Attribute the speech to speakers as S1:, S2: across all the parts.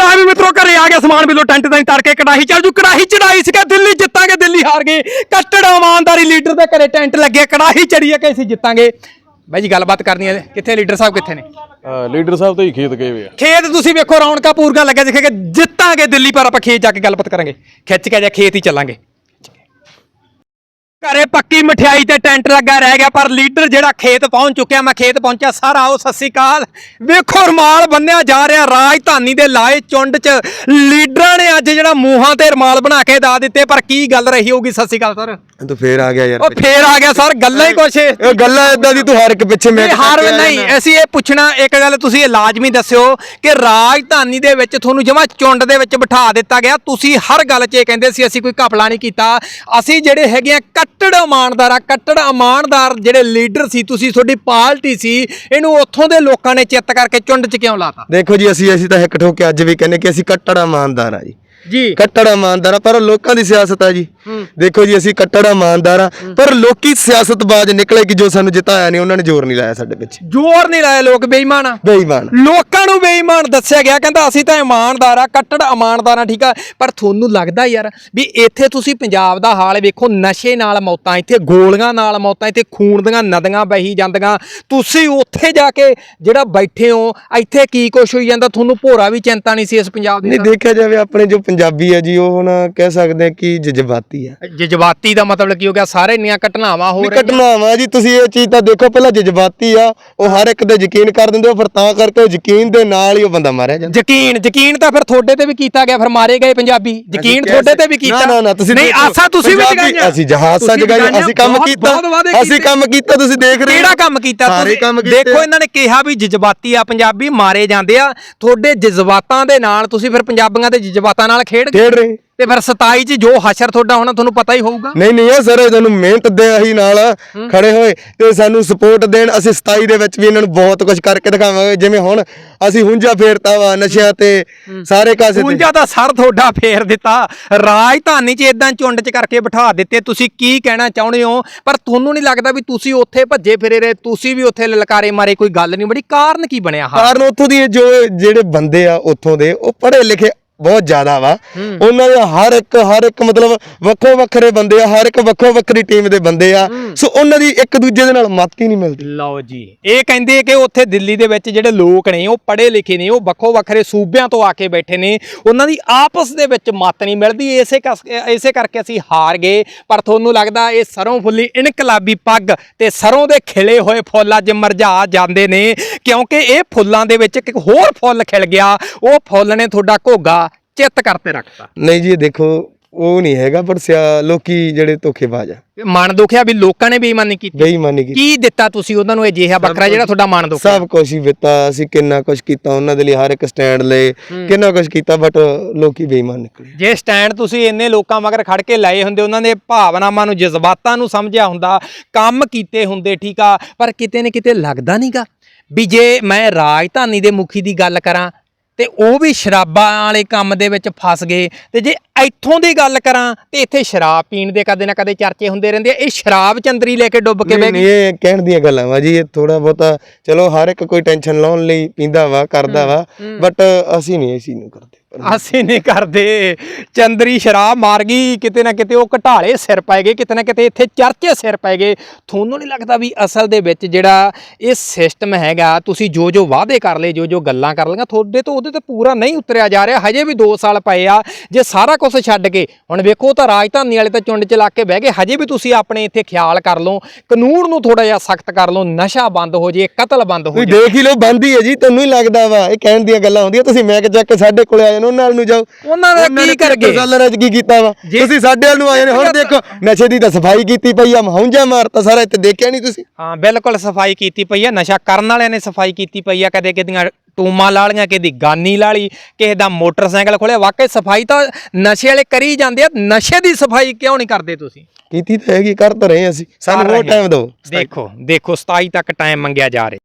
S1: ਲੈ ਵੀ ਮਿੱਤਰੋ ਘਰੇ ਆ ਗਿਆ ਸਮਾਨ ਬਿੱਲੋ ਟੈਂਟ ਦਾ ਤੜਕੇ ਕੜਾਹੀ ਚੱਲ ਜੂ ਕੜਾਹੀ ਚੜਾਈ ਸੀਗਾ ਦਿੱਲੀ ਜਿੱਤਾਂਗੇ ਦਿੱਲੀ ਹਾਰ ਗਏ ਕੱਟੜ ਇਮਾਨਦਾਰੀ ਲੀਡਰ ਦੇ ਘਰੇ ਟੈਂਟ ਲੱਗਿਆ ਕੜਾਹੀ ਚੜੀ ਹੈ ਕਿ ਅਸੀਂ ਜਿੱਤਾਂਗੇ? ਬਾਈ ਜੀ ਗੱਲਬਾਤ ਕਰਨੀ ਹੈ ਕਿੱਥੇ ਲੀਡਰ ਸਾਹਿਬ ਕਿੱਥੇ ਨੇ?
S2: ਲੀਡਰ ਸਾਹਿਬ ਤਾਂ ਹੀ ਖੇਤ ਗਏ ਆ।
S1: ਖੇਤ ਤੁਸੀਂ ਵੇਖੋ ਰੌਣਕਾਂ ਪੂਰਗਾ ਲੱਗਿਆ ਦਿਖੇਗਾ ਜਿੱਤਾਂਗੇ ਦਿੱਲੀ ਪਰ ਆਪਾਂ ਖੇਤ ਜਾ ਕੇ ਗੱਲਬਾਤ ਕਰਾਂਗੇ। ਖਿੱਚ ਕੇ ਜਾਂ ਖੇਤ ਹੀ ਚੱਲਾਂਗੇ। ਘਰੇ ਪੱਕੀ ਮਠਿਆਈ ਤੇ ਟੈਂਟ ਲੱਗਾ ਰਹਿ ਗਿਆ ਪਰ ਲੀਡਰ ਜਿਹੜਾ ਖੇਤ ਪਹੁੰਚ ਚੁੱਕਿਆ ਮੈਂ ਖੇਤ ਪਹੁੰਚਿਆ ਸਾਰਾ ਉਹ ਸਤਿ ਸ਼੍ਰੀ ਅਕਾਲ। ਵੇਖੋ ਰਮਾਲ ਬੰਨਿਆ ਜਾ ਰਿਹਾ ਰਾਜਧਾਨੀ ਦੇ ਲਾਏ ਚੁੰਡ 'ਚ। ਲੀਡਰਾਂ ਨੇ ਅੱਜ ਜਿਹੜਾ ਮੂੰਹਾਂ ਤੇ ਰਮਾਲ ਬਣਾ ਕੇ ਦਾ ਦਿੱਤੇ ਪਰ ਕੀ ਗੱਲ ਰਹੀ ਹੋਊਗੀ ਸਤਿ ਸ਼੍ਰੀ ਅਕਾਲ ਸਰ?
S3: ਤੂੰ ਫੇਰ ਆ ਗਿਆ ਯਾਰ
S1: ਉਹ ਫੇਰ ਆ ਗਿਆ ਸਰ ਗੱਲਾਂ ਹੀ ਕੁਛ।
S3: ਇਹ ਗੱਲਾਂ ਇਦਾਂ ਦੀ ਤੂੰ ਹਰ ਇੱਕ ਪਿੱਛੇ ਮੈਂ
S1: ਹਾਰ ਨਹੀਂ ਅਸੀਂ ਇਹ ਪੁੱਛਣਾ ਇੱਕ ਗੱਲ ਤੁਸੀਂ ਇਹ ਲਾਜ਼ਮੀ ਦੱਸਿਓ ਕਿ ਰਾਜਧਾਨੀ ਦੇ ਵਿੱਚ ਤੁਹਾਨੂੰ ਜਮਾ ਚੁੰਡ ਦੇ ਵਿੱਚ ਬਿਠਾ ਦਿੱਤਾ ਗਿਆ। ਤੁਸੀਂ ਹਰ ਗੱਲ 'ਚ ਇਹ ਕਹਿੰਦੇ ਸੀ ਅਸੀਂ ਕੋਈ ਘਪਲਾ ਨਹੀਂ ਕੀਤਾ। ਅਸੀਂ ਜਿਹੜੇ ਹੈਗੇ ਆ ਕੱਟੜ ਇਮਾਨਦਾਰ ਆ ਕੱਟੜ ਇਮਾਨਦਾਰ ਜਿਹੜੇ ਲੀਡਰ ਸੀ ਤੁਸੀਂ ਤੁਹਾਡੀ ਪਾਰਟੀ ਸੀ ਇਹਨੂੰ ਉੱਥੋਂ ਦੇ ਲੋਕਾਂ ਨੇ ਚਿੱਤ ਕਰਕੇ ਚੁੰਡ 'ਚ ਕਿਉਂ ਲਾਤਾ?
S3: ਦੇਖੋ ਜੀ ਅਸੀਂ ਅਸੀਂ ਤਾਂ ਇੱਕ ਠੋਕ ਕੇ ਅੱਜ ਵੀ ਕਹਿੰਦੇ ਕਿ ਅਸੀਂ ਕੱਟੜਾ ਇਮਾਨਦਾਰ ਆ ਜੀ।
S1: ਜੀ।
S3: ਕੱਟੜ ਇਮਾਨਦਾਰ ਆ ਪਰ ਲੋਕਾਂ ਦੀ ਸਿਆਸਤ ਆ ਜੀ। ਦੇਖੋ ਜੀ ਅਸੀਂ ਕੱਟੜ ਇਮਾਨਦਾਰ ਆ ਪਰ ਲੋਕੀ ਸਿਆਸਤਬਾਜ਼ ਨਿਕਲੇ ਕਿ ਜੋ ਸਾਨੂੰ ਜਿਤਾਇਆ ਨਹੀਂ ਉਹਨਾਂ ਨੇ ਜ਼ੋਰ ਨਹੀਂ ਲਾਇਆ ਸਾਡੇ ਪਿੱਛੇ।
S1: ਜ਼ੋਰ ਨਹੀਂ ਲਾਏ ਲੋਕ ਬੇਈਮਾਨ ਆ।
S3: ਬੇਈਮਾਨ।
S1: ਲੋਕਾਂ ਨੂੰ ਬੇਈਮਾਨ ਦੱਸਿਆ ਗਿਆ ਕਹਿੰਦਾ ਅਸੀਂ ਤਾਂ ਇਮਾਨਦਾਰ ਆ ਕੱਟੜ ਇਮਾਨਦਾਰ ਆ ਠੀਕ ਆ। ਪਰ ਤੁਹਾਨੂੰ ਲੱਗਦਾ ਯਾਰ ਵੀ ਇੱਥੇ ਤੁਸੀਂ ਪੰਜਾਬ ਦਾ ਹਾਲ ਵੇਖੋ ਨਸ਼ੇ ਨਾਲ ਮੌਤਾਂ ਇੱਥੇ ਗੋਲੀਆਂ ਨਾਲ ਮੌਤਾਂ ਇੱਥੇ ਖੂਨ ਦੀਆਂ ਨਦੀਆਂ ਵਹੀ ਜਾਂਦੀਆਂ। ਤੁਸੀਂ ਉੱਥੇ ਜਾ ਕੇ ਜਿਹੜਾ ਬੈਠੇ ਹੋ ਇੱਥੇ ਕੀ ਕੁਛ ਹੋਈ ਜਾਂਦਾ? ਤੁਹਾਨੂੰ ਭੋਰਾ ਵੀ ਚਿੰਤਾ ਨਹੀਂ ਸੀ ਇਸ ਪੰਜਾਬ ਦੀ
S3: ਨਹੀਂ ਦੇਖਿਆ ਜਾਵੇ ਆਪਣੇ ਜੋ ਪੰਜਾਬੀ ਆ ਜੀ ਉਹ ਹੁਣ ਕਹਿ ਸਕਦੇ ਆ ਕਿ ਜਜ਼ਬਾਤੀ ਆ।
S1: ਜਜ਼ਬਾਤੀ ਦਾ ਮਤਲਬ ਕੀ ਹੋ ਗਿਆ? ਸਾਰੇ ਇੰਨੀਆਂ ਘਟਨਾਵਾਂ ਹੋ ਰਹੀਆਂ।
S3: ਘਟਨਾਵਾਂ ਜੀ ਤੁਸੀਂ ਇਹ ਚੀਜ਼ ਤਾਂ ਦੇਖੋ ਪਹਿਲਾਂ ਜਜ਼ਬਾਤੀ ਆ ਉਹ ਹਰ ਇੱਕ ਤੇ ਯਕੀਨ ਕਰ ਦਿੰਦੇ ਹੋ ਫਿਰ ਤਾਂ ਕਰਕੇ ਉਹ ਯਕੀਨ ਦੇ ਨਾਲ ਹੀ ਉਹ ਬੰਦਾ ਮਾਰਿਆ ਜਾਂਦਾ।
S1: ਯਕੀਨ ਯਕੀਨ ਤਾਂ ਫਿਰ ਤੁਹਾਡੇ ਤੇ ਵੀ ਕੀਤਾ ਗਿਆ ਫਿਰ ਮਾਰੇ ਗਏ ਪੰਜਾਬੀ। ਯਕੀਨ ਤੁਹਾਡੇ ਤੇ ਵੀ ਕੀਤਾ।
S3: ਨਾ ਨਾ ਤੁਸੀਂ
S1: ਨਹੀਂ ਆਸਾ ਤੁਸੀਂ ਵੀ ਜਗਾਈਆਂ।
S3: ਅਸੀਂ ਜਹਾਜ਼ਾਂ
S1: ਤੁਸੀਂ
S3: ਜਗਾਈਆਂ ਅਸੀਂ ਕੰਮ ਕੀਤਾ। ਅਸੀਂ। ਕੰਮ ਕੀਤਾ ਤੁਸੀਂ ਦੇਖ ਰਹੇ
S1: ਕਿਹੜਾ ਕੰਮ ਕੀਤਾ ਤੁਸੀਂ? ਦੇਖੋ ਇਹਨਾਂ ਨੇ ਕਿਹਾ ਵੀ ਜਜ਼ਬਾਤੀ ਆ ਪੰਜਾਬੀ ਮਾਰੇ ਜਾਂਦੇ ਆ। ਤੁਹਾਡੇ ਜਜ਼ਬਾਤਾਂ ਦੇ ਨਾਲ ਤੁਸੀਂ ਫਿਰ ਪੰਜਾਬੀਆਂ ਦੇ ਜਜ਼ਬਾਤਾਂ ਨਾਲ ਖੇਡ
S3: ਖੇਡ ਰਹੇ।
S1: ਤੇ ਫਿਰ 27 ਚ ਜੋ ਹਸ਼ਰ ਤੁਹਾਡਾ ਹੋਣਾ ਤੁਹਾਨੂੰ ਪਤਾ ਹੀ ਹੋਊਗਾ।
S3: ਨਹੀਂ ਨਹੀਂ ਉਹ ਸਰ ਤੁਹਾਨੂੰ ਮਿਹਨਤ ਦੇ ਅਸੀਂ ਨਾਲ ਖੜੇ ਹੋਏ ਤੇ ਸਾਨੂੰ ਸਪੋਰਟ ਦੇਣ। ਅਸੀਂ 27 ਦੇ ਵਿੱਚ ਵੀ ਇਹਨਾਂ ਨੂੰ ਬਹੁਤ ਕੁਝ ਕਰਕੇ ਦਿਖਾਵਾਂਗੇ। ਜਿਵੇਂ ਹੁਣ ਅਸੀਂ ਹੁੰਜਾ ਫੇਰਤਾ ਵਾ ਨਸ਼ਿਆਂ ਤੇ ਸਾਰੇ ਕਾਸੇ ਤੇ।
S1: ਪੂੰਜਾ ਦਾ ਸਰ ਤੁਹਾਡਾ ਫੇਰ ਦਿੱਤਾ। ਰਾਜਧਾਨੀ 'ਚ ਇਦਾਂ ਚੁੰਡ 'ਚ ਕਰਕੇ ਬਿਠਾ ਦਿੱਤੇ। ਤੁਸੀਂ ਕੀ ਕਹਿਣਾ ਚਾਹੁੰਦੇ ਹੋ? ਪਰ ਤੁਹਾਨੂੰ ਨਹੀਂ ਲੱਗਦਾ ਵੀ ਤੁਸੀਂ ਉੱਥੇ ਭੱਜੇ ਫਿਰੇ ਰਹੇ ਤੁਸੀਂ ਵੀ ਉੱਥੇ ਲਲਕਾਰੇ ਮਾਰੇ ਕੋਈ ਗੱਲ ਨਹੀਂ। ਬੜੀ ਕਾਰਨ ਕੀ ਬਣਿਆ ਹਾਂ?
S3: ਕਾਰਨ ਉੱਥੋਂ ਦੀ ਇਹ ਜੋ ਜਿਹੜੇ ਬੰਦੇ ਆ ਉੱਥੋਂ ਦੇ ਉਹ ਪੜ੍ਹੇ ਲਿਖੇ ਬਹੁਤ ਜ਼ਿਆਦਾ ਵਾ। ਉਹਨਾਂ ਦੇ ਹਰ ਇੱਕ ਹਰ ਇੱਕ ਮਤਲਬ ਵੱਖੋ ਵੱਖਰੇ ਬੰਦੇ ਆ ਹਰ ਇੱਕ ਵੱਖੋ ਵੱਖਰੀ ਟੀਮ ਦੇ ਬੰਦੇ ਆ। ਸੋ ਉਹਨਾਂ ਦੀ ਇੱਕ ਦੂਜੇ ਦੇ ਨਾਲ ਮੱਤ ਹੀ ਨਹੀਂ ਮਿਲਦੀ।
S1: ਲਓ ਜੀ ਇਹ ਕਹਿੰਦੇ ਕਿ ਉੱਥੇ ਦਿੱਲੀ ਦੇ ਵਿੱਚ ਜਿਹੜੇ ਲੋਕ ਨੇ ਉਹ ਪੜ੍ਹੇ ਲਿਖੇ ਨੇ ਉਹ ਵੱਖੋ ਵੱਖਰੇ ਸੂਬਿਆਂ ਤੋਂ ਆ ਕੇ ਬੈਠੇ ਨੇ। ਉਹਨਾਂ ਦੀ ਆਪਸ ਦੇ ਵਿੱਚ ਮਤ ਨਹੀਂ ਮਿਲਦੀ। ਇਸੇ ਇਸੇ ਕਰਕੇ ਅਸੀਂ ਹਾਰ ਗਏ। ਪਰ ਤੁਹਾਨੂੰ ਲੱਗਦਾ ਇਹ ਸਰੋਂ ਫੁੱਲੀ ਇਨਕਲਾਬੀ ਪੱਗ ਤੇ ਸਰੋਂ ਦੇ ਖਿਲੇ ਹੋਏ ਫੁੱਲ ਅੱਜ ਮਰਝਾ ਜਾਂਦੇ ਨੇ? ਕਿਉਂਕਿ ਇਹ ਫੁੱਲਾਂ ਦੇ ਵਿੱਚ ਇੱਕ ਹੋਰ ਫੁੱਲ ਖਿਲ ਗਿਆ। ਉਹ ਫੁੱਲ ਨੇ ਤੁਹਾਡਾ ਘੋਗਾ। ਚਿੱਤ ਕਰਤੇ ਰੱਖਤਾ।
S3: ਨਹੀਂ ਜੀ ਇਹ ਦੇਖੋ ਉਹ ਨਹੀਂ ਹੈਗਾ ਪਰ ਸਿਆ- ਲੋਕੀ ਜਿਹੜੇ ਧੋਖੇਬਾਜ਼ ਆ।
S1: ਮਨ ਦੁਖਿਆ ਵੀ ਲੋਕਾਂ ਨੇ ਬੇਈਮਾਨੀ ਕੀਤੀ।
S3: ਬੇਈਮਾਨੀ ਕੀਤੀ।
S1: ਕੀ ਦਿੱਤਾ ਤੁਸੀਂ ਉਹਨਾਂ ਨੂੰ ਇਹ ਜਿਹਾ ਬੱਕਰਾ ਜਿਹੜਾ ਤੁਹਾਡਾ ਮਨ ਦੁਖਿਆ?
S3: ਸਭ ਕੁਝ ਹੀ ਦਿੱਤਾ ਅਸੀਂ ਕਿੰਨਾ ਕੁਝ ਕੀਤਾ ਉਹਨਾਂ ਦੇ ਲਈ ਹਰ ਇੱਕ ਸਟੈਂਡ ਲਏ ਕਿੰਨਾ ਕੁਝ ਕੀਤਾ ਬਟ ਲੋਕੀ ਬੇਈਮਾਨ ਨਿਕਲੇ।
S1: ਜੇ ਸਟੈਂਡ ਤੁਸੀਂ ਇੰਨੇ ਲੋਕਾਂ ਮਗਰ ਖੜ ਕੇ ਲਾਏ ਹੁੰਦੇ ਉਹਨਾਂ ਦੇ ਭਾਵਨਾਵਾਂ ਨੂੰ ਜਜ਼ਬਾਤਾਂ ਨੂੰ ਸਮਝਿਆ ਹੁੰਦਾ ਕੰਮ ਕੀਤੇ ਹੁੰਦੇ ਠੀਕ ਆ ਪਰ ਕਿਤੇ ਨਾ ਕਿਤੇ ਲੱਗਦਾ ਨਹੀਂਗਾ ਵੀ ਜੇ ਮੈਂ ਰਾਜਧਾਨੀ ਦੇ ਮੁਖੀ ਦੀ ਗੱਲ ਕਰਾਂ ਤੇ ਉਹ ਵੀ ਸ਼ਰਾਬਾਂ ਵਾਲੇ ਕੰਮ ਦੇ ਵਿੱਚ ਫਸ ਗਏ। ਤੇ ਜੇ ਇੱਥੋਂ ਦੀ ਗੱਲ ਕਰਾਂ ਤੇ ਇੱਥੇ ਸ਼ਰਾਬ ਪੀਣ ਦੇ ਕਦੇ ਨਾ ਕਦੇ ਚਰਚੇ ਹੁੰਦੇ ਰਹਿੰਦੇ ਆ। ਇਹ ਸ਼ਰਾਬ ਚੰਦਰੀ ਲੈ ਕੇ ਡੁੱਬ ਕੇ ਬਹਿ ਗਈ
S3: ਇਹ ਕਹਿਣ ਦੀਆਂ ਗੱਲਾਂ ਵਾ ਜੀ ਇਹ ਥੋੜਾ ਬਹੁਤਾ ਚਲੋ ਹਰ ਇੱਕ ਕੋਈ ਟੈਨਸ਼ਨ ਲਾਉਣ ਲਈ ਪੀਂਦਾ ਵਾ ਕਰਦਾ ਵਾ ਬਟ ਅਸੀਂ ਨਹੀਂ ਇਸ ਨੂੰ ਕਰਦੇ।
S1: ਅਸੀਂ ਨਹੀਂ ਕਰਦੇ। ਚੰਦਰੀ ਸ਼ਰਾਬ ਮਾਰ ਗਈ ਕਿਤੇ ਨਾ ਕਿਤੇ ਉਹ ਘਟਾਲੇ ਸਿਰ ਪੈ ਗਏ ਕਿਤੇ ਨਾ ਕਿਤੇ ਇੱਥੇ ਚਰਚੇ ਸਿਰ ਪੈ ਗਏ। ਤੁਹਾਨੂੰ ਨਹੀਂ ਲੱਗਦਾ ਵੀ ਅਸਲ ਦੇ ਵਿੱਚ ਜਿਹੜਾ ਇਹ ਸਿਸਟਮ ਹੈਗਾ ਤੁਸੀਂ ਜੋ ਜੋ ਵਾਅਦੇ ਕਰ ਲਏ ਜੋ ਜੋ ਗੱਲਾਂ ਕਰ ਲਈਆਂ ਤੁਹਾਡੇ ਤੋਂ ਉਹਦੇ ਤੇ ਪੂਰਾ ਨਹੀਂ ਉਤਰਿਆ ਜਾ ਰਿਹਾ। ਹਜੇ ਵੀ 2 ਸਾਲ ਪਏ ਆ ਜੇ ਸਾਰਾ ਕੁਝ ਛੱਡ ਕੇ ਹੁਣ ਵੇਖੋ ਤਾਂ ਰਾਜਧਾਨੀ ਵਾਲੇ ਤਾਂ ਚੁੰਡ ਚ ਲਾ ਕੇ ਬਹਿ ਗਏ। ਹਜੇ ਵੀ ਤੁਸੀਂ ਆਪਣੇ ਇੱਥੇ ਖਿਆਲ ਕਰ ਲਓ ਕਾਨੂੰਨ ਨੂੰ ਥੋੜਾ ਜਿਹਾ ਸਖਤ ਕਰ ਲਓ ਨਸ਼ਾ ਬੰਦ ਹੋ ਜੇ ਕਤਲ ਬੰਦ ਹੋ ਜੇ।
S3: ਦੇਖ ਹੀ ਲਓ ਬੰਦ ਹੀ ਹੈ ਜੀ ਤੁਹਾਨੂੰ ਹੀ ਲੱਗਦਾ ਵਾ ਇਹ ਕਹਿਣ ਦੀਆਂ ਗੱਲਾਂ ਹੁੰਦੀਆਂ। ਤੁਸੀਂ ਮੈਂ ਕਿ ਚੱਕ ਕੇ ਸਾਡੇ ਕੋਲੇ ਆ ਜਾਓ ਉਹਨਾਂ ਨਾਲ ਨੂੰ ਜਾਓ।
S1: ਉਹਨਾਂ ਦਾ ਕੀ ਕਰ ਗਏ
S3: ਸਾਲਾਂ ਚ ਕੀ ਕੀਤਾ ਵਾ? ਤੁਸੀਂ ਸਾਡੇ ਵੱਲ ਨੂੰ ਆਏ ਨੇ ਹੁਣ ਦੇਖੋ ਨਸ਼ੇ ਦੀ ਤਾਂ ਸਫ਼ਾਈ ਕੀਤੀ ਪਈ ਆ ਮਹੌਂਜਾ ਮਾਰਤਾ ਸਾਰਾ ਇੱਥੇ ਦੇਖਿਆ ਨਹੀਂ ਤੁਸੀਂ?
S1: ਹਾਂ ਬਿਲਕੁਲ ਸਫ਼ਾਈ ਕੀਤੀ ਪਈ ਆ ਨਸ਼ਾ ਕਰਨ ਵਾਲਿਆਂ ਨੇ ਸਫ਼ਾਈ ਕੀਤੀ ਪਈ ਆ ਕਦੇ ਕਿਦੀਆਂ ਟੂਮਾਂ ਲਾਲੀਆਂ ਕਿਦੀ ਗਾਨੀ ਲਾਲੀ ਕਿਸੇ ਦਾ ਮੋਟਰਸਾਈਕਲ ਖੋਲਿਆ ਵਾਕਈ ਸਫ਼ਾਈ ਤਾਂ ਨਸ਼ੇ ਵਾਲੇ ਕਰੀ ਜਾਂਦੇ ਆ ਨਸ਼ੇ ਦੀ ਸਫ਼ਾਈ ਕਿਉਂ ਨਹੀਂ ਕਰਦੇ ਤੁਸੀਂ?
S3: ਕੀਤੀ ਤਾਂ ਹੈਗੀ ਕਰ ਤਾਂ ਰਹੇ ਅਸੀਂ ਸਾਨੂੰ
S1: ਰਹੇ।
S3: ਟਾਈਮ ਦਿਓ।
S1: ਦੇਖੋ ਦੇਖੋ 27 ਤੱਕ ਟਾਈਮ ਮੰਗਿਆ ਜਾ ਰਿਹਾ।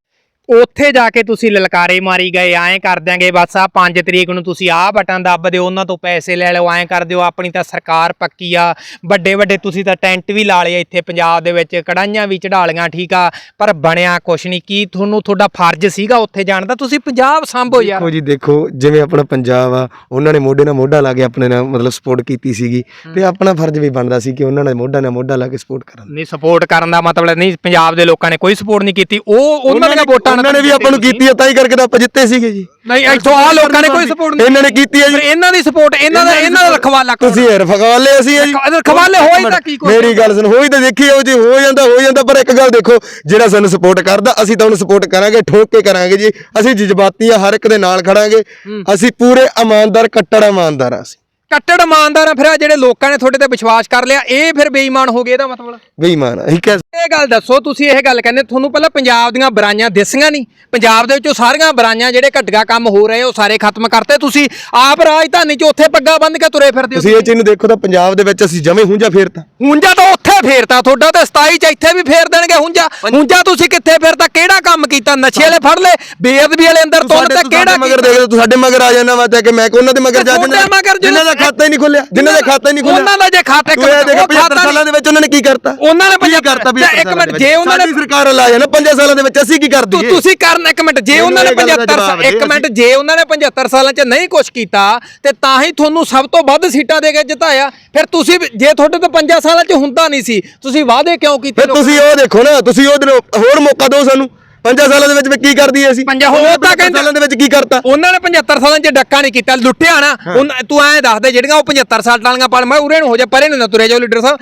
S1: ਉੱਥੇ ਜਾ ਕੇ ਤੁਸੀਂ ਲਲਕਾਰੇ ਮਾਰੀ ਗਏ ਐਂ ਕਰ ਦਿਆਂਗੇ ਬਸ ਆ 5 ਤਰੀਕ ਨੂੰ ਤੁਸੀਂ ਆਹ ਬਟਨ ਦੱਬ ਦਿਓ ਉਹਨਾਂ ਤੋਂ ਪੈਸੇ ਲੈ ਲਓ ਐਂ ਕਰ ਦਿਓ ਆਪਣੀ ਤਾਂ ਸਰਕਾਰ ਪੱਕੀ ਆ ਵੱਡੇ ਵੱਡੇ ਤੁਸੀਂ ਤਾਂ ਟੈਂਟ ਵੀ ਲਾ ਲਏ ਇੱਥੇ ਪੰਜਾਬ ਦੇ ਵਿੱਚ ਕੜਾਈਆਂ ਵੀ ਚੜਾ ਲੀਆਂ ਠੀਕ ਆ ਪਰ ਬਣਿਆ ਕੁਛ ਨਹੀਂ ਕੀ ਤੁਹਾਨੂੰ ਤੁਹਾਡਾ ਫਰਜ਼ ਸੀਗਾ ਉੱਥੇ ਜਾਣ ਦਾ? ਤੁਸੀਂ ਪੰਜਾਬ ਸੰਭੋ ਯਾਰ।
S3: ਦੇਖੋ ਜੀ ਦੇਖੋ ਜਿਵੇਂ ਆਪਣਾ ਪੰਜਾਬ ਆ ਉਹਨਾਂ ਨੇ ਮੋਢੇ ਨਾਲ ਮੋਢਾ ਲਾ ਕੇ ਆਪਣੇ ਨਾਲ ਮਤਲਬ ਸਪੋਰਟ ਕੀਤੀ ਸੀਗੀ ਤੇ ਆਪਣਾ ਫਰਜ਼ ਵੀ ਬਣਦਾ ਸੀ ਕਿ ਉਹਨਾਂ ਨੇ ਮੋਢਾ ਨਾਲ ਮੋਢਾ ਲਾ ਕੇ ਸਪੋਰਟ ਕਰਨ
S1: ਨਹੀਂ ਸਪੋਰਟ ਕਰਨ ਦਾ ਮਤਲਬ ਨਹੀਂ ਪੰਜਾਬ ਦੇ ਲੋਕਾਂ ਨੇ ਕੋਈ ਸਪੋਰਟ ਨਹੀਂ ਕੀਤੀ ਉਹ ਉਹਨਾਂ ਦੀਆਂ ਵੋਟਾਂ
S3: ਉਹਨਾਂ ਨੇ ਵੀ ਆਪਾਂ ਨੂੰ ਕੀਤੀ ਆ ਤਾਂ ਹੀ ਕਰਕੇ ਤਾਂ ਆਪਾਂ ਜਿੱਤੇ ਸੀਗੇ ਜੀ।
S1: ਨਹੀਂ ਇੱਥੋਂ ਆ ਲੋਕਾਂ ਨੇ ਕੋਈ ਸਪੋਰਟ ਨਹੀਂ
S3: ਇਹਨਾਂ ਨੇ ਕੀਤੀ। ਜੀ।
S1: ਫਿਰ ਇਹਨਾਂ ਦੀ ਸਪੋਰਟ ਇਹਨਾਂ ਦਾ ਇਹਨਾਂ ਦਾ ਰਖਵਾਲਾ ਕੌਣ?
S3: ਤੁਸੀਂ ਰਖਵਾਲੇ ਅਸੀਂ ਆ ਜੀ।
S1: ਰਖ- ਰਖਵਾਲੇ ਹੋਈ ਤਾਂ ਕੀ ਕੁਛ?
S3: ਮੇਰੀ ਗੱਲ ਸੁਣ ਹੋਈ ਤਾਂ ਦੇਖੀ ਉਹ ਜੀ ਹੋ ਜਾਂਦਾ ਹੋ ਜਾਂਦਾ ਪਰ ਇੱਕ ਗੱਲ ਦੇਖੋ ਜਿਹੜਾ ਸਾਨੂੰ ਸਪੋਰਟ ਕਰਦਾ ਅਸੀਂ ਤਾਂ ਉਹਨੂੰ ਸਪੋਰਟ ਕਰਾਂਗੇ ਠੋਕ ਕੇ ਕਰਾਂਗੇ ਜੀ। ਅਸੀਂ ਜਜ਼ਬਾਤੀ ਆ ਹਰ ਇੱਕ ਦੇ ਨਾਲ ਖੜਾਂਗੇ। ਅਸੀਂ ਪੂਰੇ ਇਮਾਨਦਾਰ ਕੱਟੜ ਇਮਾਨਦਾਰ ਆ ਅਸੀਂ।
S1: ਕੱਟੜ ਇਮਾਨਦਾਰ ਆ ਫਿਰ ਆਹ ਜਿਹੜੇ ਲੋਕਾਂ ਨੇ ਤੁਹਾਡੇ ਤੇ ਵਿਸ਼ਵਾਸ ਕਰ ਲਿਆ ਇਹ ਫਿਰ ਬੇਈਮਾਨ ਹੋ ਗਏ ਇਹਦਾ ਮਤਲਬ?
S3: ਬੇਈਮਾਨ ਅਸੀਂ ਕਹਿ
S1: ਇਹ ਗੱਲ ਦੱਸੋ ਤੁਸੀਂ ਇਹ ਗੱਲ ਕਹਿੰਦੇ ਤੁਹਾਨੂੰ ਪਹਿਲਾਂ ਪੰਜਾਬ ਦੀਆਂ ਬਰਾਈਆਂ ਦਿਸੀਆਂ ਨਹੀਂ ਪੰਜਾਬ ਦੇ ਵਿੱਚੋਂ ਸਾਰੀਆਂ ਬਰਾਈਆਂ ਜਿਹੜੇ ਘਟਗਾ ਕੰਮ ਹੋ ਰਹੇ ਉਹ ਸਾਰੇ ਖਤਮ ਕਰਤੇ ਤੁਸੀਂ ਆਪ ਰਾਜਧਾਨੀ 'ਚ ਉੱਥੇ ਪੱਗਾ ਬੰਨ ਕੇ ਤੁਰੇ ਫਿਰਦੇ ਹੋ
S3: ਤੁਸੀਂ ਇਹ ਚੀਜ਼ ਨੂੰ ਦੇਖੋ ਤਾਂ ਪੰਜਾਬ ਦੇ ਵਿੱਚ ਅਸੀਂ ਜਮੇ ਹੁੰਜਾ ਫੇਰਤਾ।
S1: ਹੁੰਜਾ ਤਾਂ ਉੱਥੇ ਫੇਰਤਾ ਤੁਹਾਡਾ ਤੇ 27 ਚ ਇੱਥੇ ਵੀ ਫੇਰ ਦੇਣਗੇ ਹੁੰਜਾ ਹੁੰਜਾ ਤੁਸੀਂ ਕਿੱਥੇ ਫੇਰਤਾ ਕਿਹੜਾ ਕੰਮ ਕੀਤਾ ਨਸ਼ੇ ਵਾਲੇ ਫੜ ਲਏ ਬੇਅਦਬੀ ਵਾਲੇ ਅੰਦਰ ਤੁੰਨ ਤੇ ਕਿਹੜਾ
S3: ਮਗਰ ਦੇਖ ਲਓ ਤੂੰ ਸਾਡੇ ਮਗਰ ਆ ਜਾਣਾ ਵਾ ਤੇ ਕਿ ਮੈਂ ਕਿ ਉਹਨਾਂ ਦੇ ਮਗਰ ਜਾ
S1: ਤੁਹਾਡੇ ਮਗਰ
S3: ਜਿਨ੍ਹਾਂ ਦਾ ਖਾਤਾ ਹੀ ਨਹੀਂ ਖੁੱਲਿਆ ਜਿਨ੍ਹਾਂ ਦਾ ਖਾਤਾ ਹੀ ਨਹੀਂ ਖੁੱਲਿਆ।
S1: ਉਹਨਾਂ ਦਾ ਜੇ ਖਾਤਾ
S3: ਤੂੰ ਇਹ ਦੇਖ
S1: ਉਹ
S3: 75
S1: ਖਾਤਾ
S3: ਸਾਲਾਂ ਦੇ ਵਿੱਚ ਉਹਨਾਂ ਨੇ ਕੀ ਕਰਤਾ?
S1: ਉਹਨਾਂ ਨੇ
S3: ਕੀ
S1: 75
S3: ਕਰਤਾ ਵੀ
S1: ਤੇ ਇੱਕ ਮਿੰਟ ਜੇ ਉਹਨਾਂ ਨੇ
S3: ਸਰਕਾਰ ਲਾ ਜਾਣਾ 5 ਸਾਲਾਂ ਦੇ ਵਿੱਚ ਅਸੀਂ ਕੀ ਕਰ
S1: ਤੂੰ
S3: ਦਈਏ
S1: ਤੁਸੀਂ ਕਰਨ ਇੱਕ ਮਿੰਟ ਜੇ ਉਹਨਾਂ ਨੇ
S3: ਇਹ ਗੱਲ ਦਾ
S1: 75
S3: ਜਵਾਬ
S1: ਇੱਕ ਮਿੰਟ ਜੇ ਉਹਨਾਂ ਨੇ 75 ਸਾਲਾਂ 'ਚ ਨਹੀਂ ਕੁਝ ਕੀਤਾ ਤੇ ਤਾਂ ਹੀ ਤੁਹਾਨੂੰ ਸਭ ਤੋਂ ਵੱਧ ਸੀਟਾਂ ਦੇ ਕੇ ਜਿਤਾਇਆ। ਫਿਰ ਤੁਸੀਂ ਜੇ ਤੁਹਾਡੇ ਤੋਂ 5 ਸਾਲਾਂ 'ਚ ਹੁੰਦਾ ਨਹੀਂ ਸੀ ਤੁਸੀਂ ਵਾਅਦੇ ਕਿਉਂ ਕੀਤੇ
S3: ਫਿਰ ਤੁਸੀਂ ਉਹ ਦੇਖੋ ਨਾ ਤੁਸੀਂ ਉਹ ਦਿਨ ਹੋਰ ਮੌਕਾ ਦਿਓ ਸਾਨੂੰ। 5 ਸਾਲਾਂ ਦੇ ਵਿੱਚ ਵੀ ਕੀ ਕਰਦੀ ਐ ਅਸੀਂ?
S1: ਪੰਜਾਂ- ਉਹ
S3: ਨੇ
S1: ਤਾਂ
S3: 75
S1: ਕਹਿੰਦੇ-
S3: ਸਾਲਾਂ ਦੇ ਵਿੱਚ ਕੀ ਕਰਤਾ?
S1: ਉਹਨਾਂ ਨੇ 75 ਸਾਲਾਂ 'ਚ ਡੱਕਾ ਨਹੀਂ ਕੀਤਾ ਲੁੱਟਿਆ ਨਾ ਉਹਨਾਂ- ਤੂੰ ਐਂ ਦੱਸ ਦੇ ਜਿਹੜੀਆਂ ਉਹ 75 ਸਾਲ ਵਾਲੀਆਂ ਪਾਲ ਮੈਂ ਉਰੇ ਨੂੰ ਹੋ ਜਾ ਪਰੇ ਨੂੰ ਨਾ ਤੁਰੇ ਜਾਓ ਲੀਡਰ ਸਾਹਿਬ।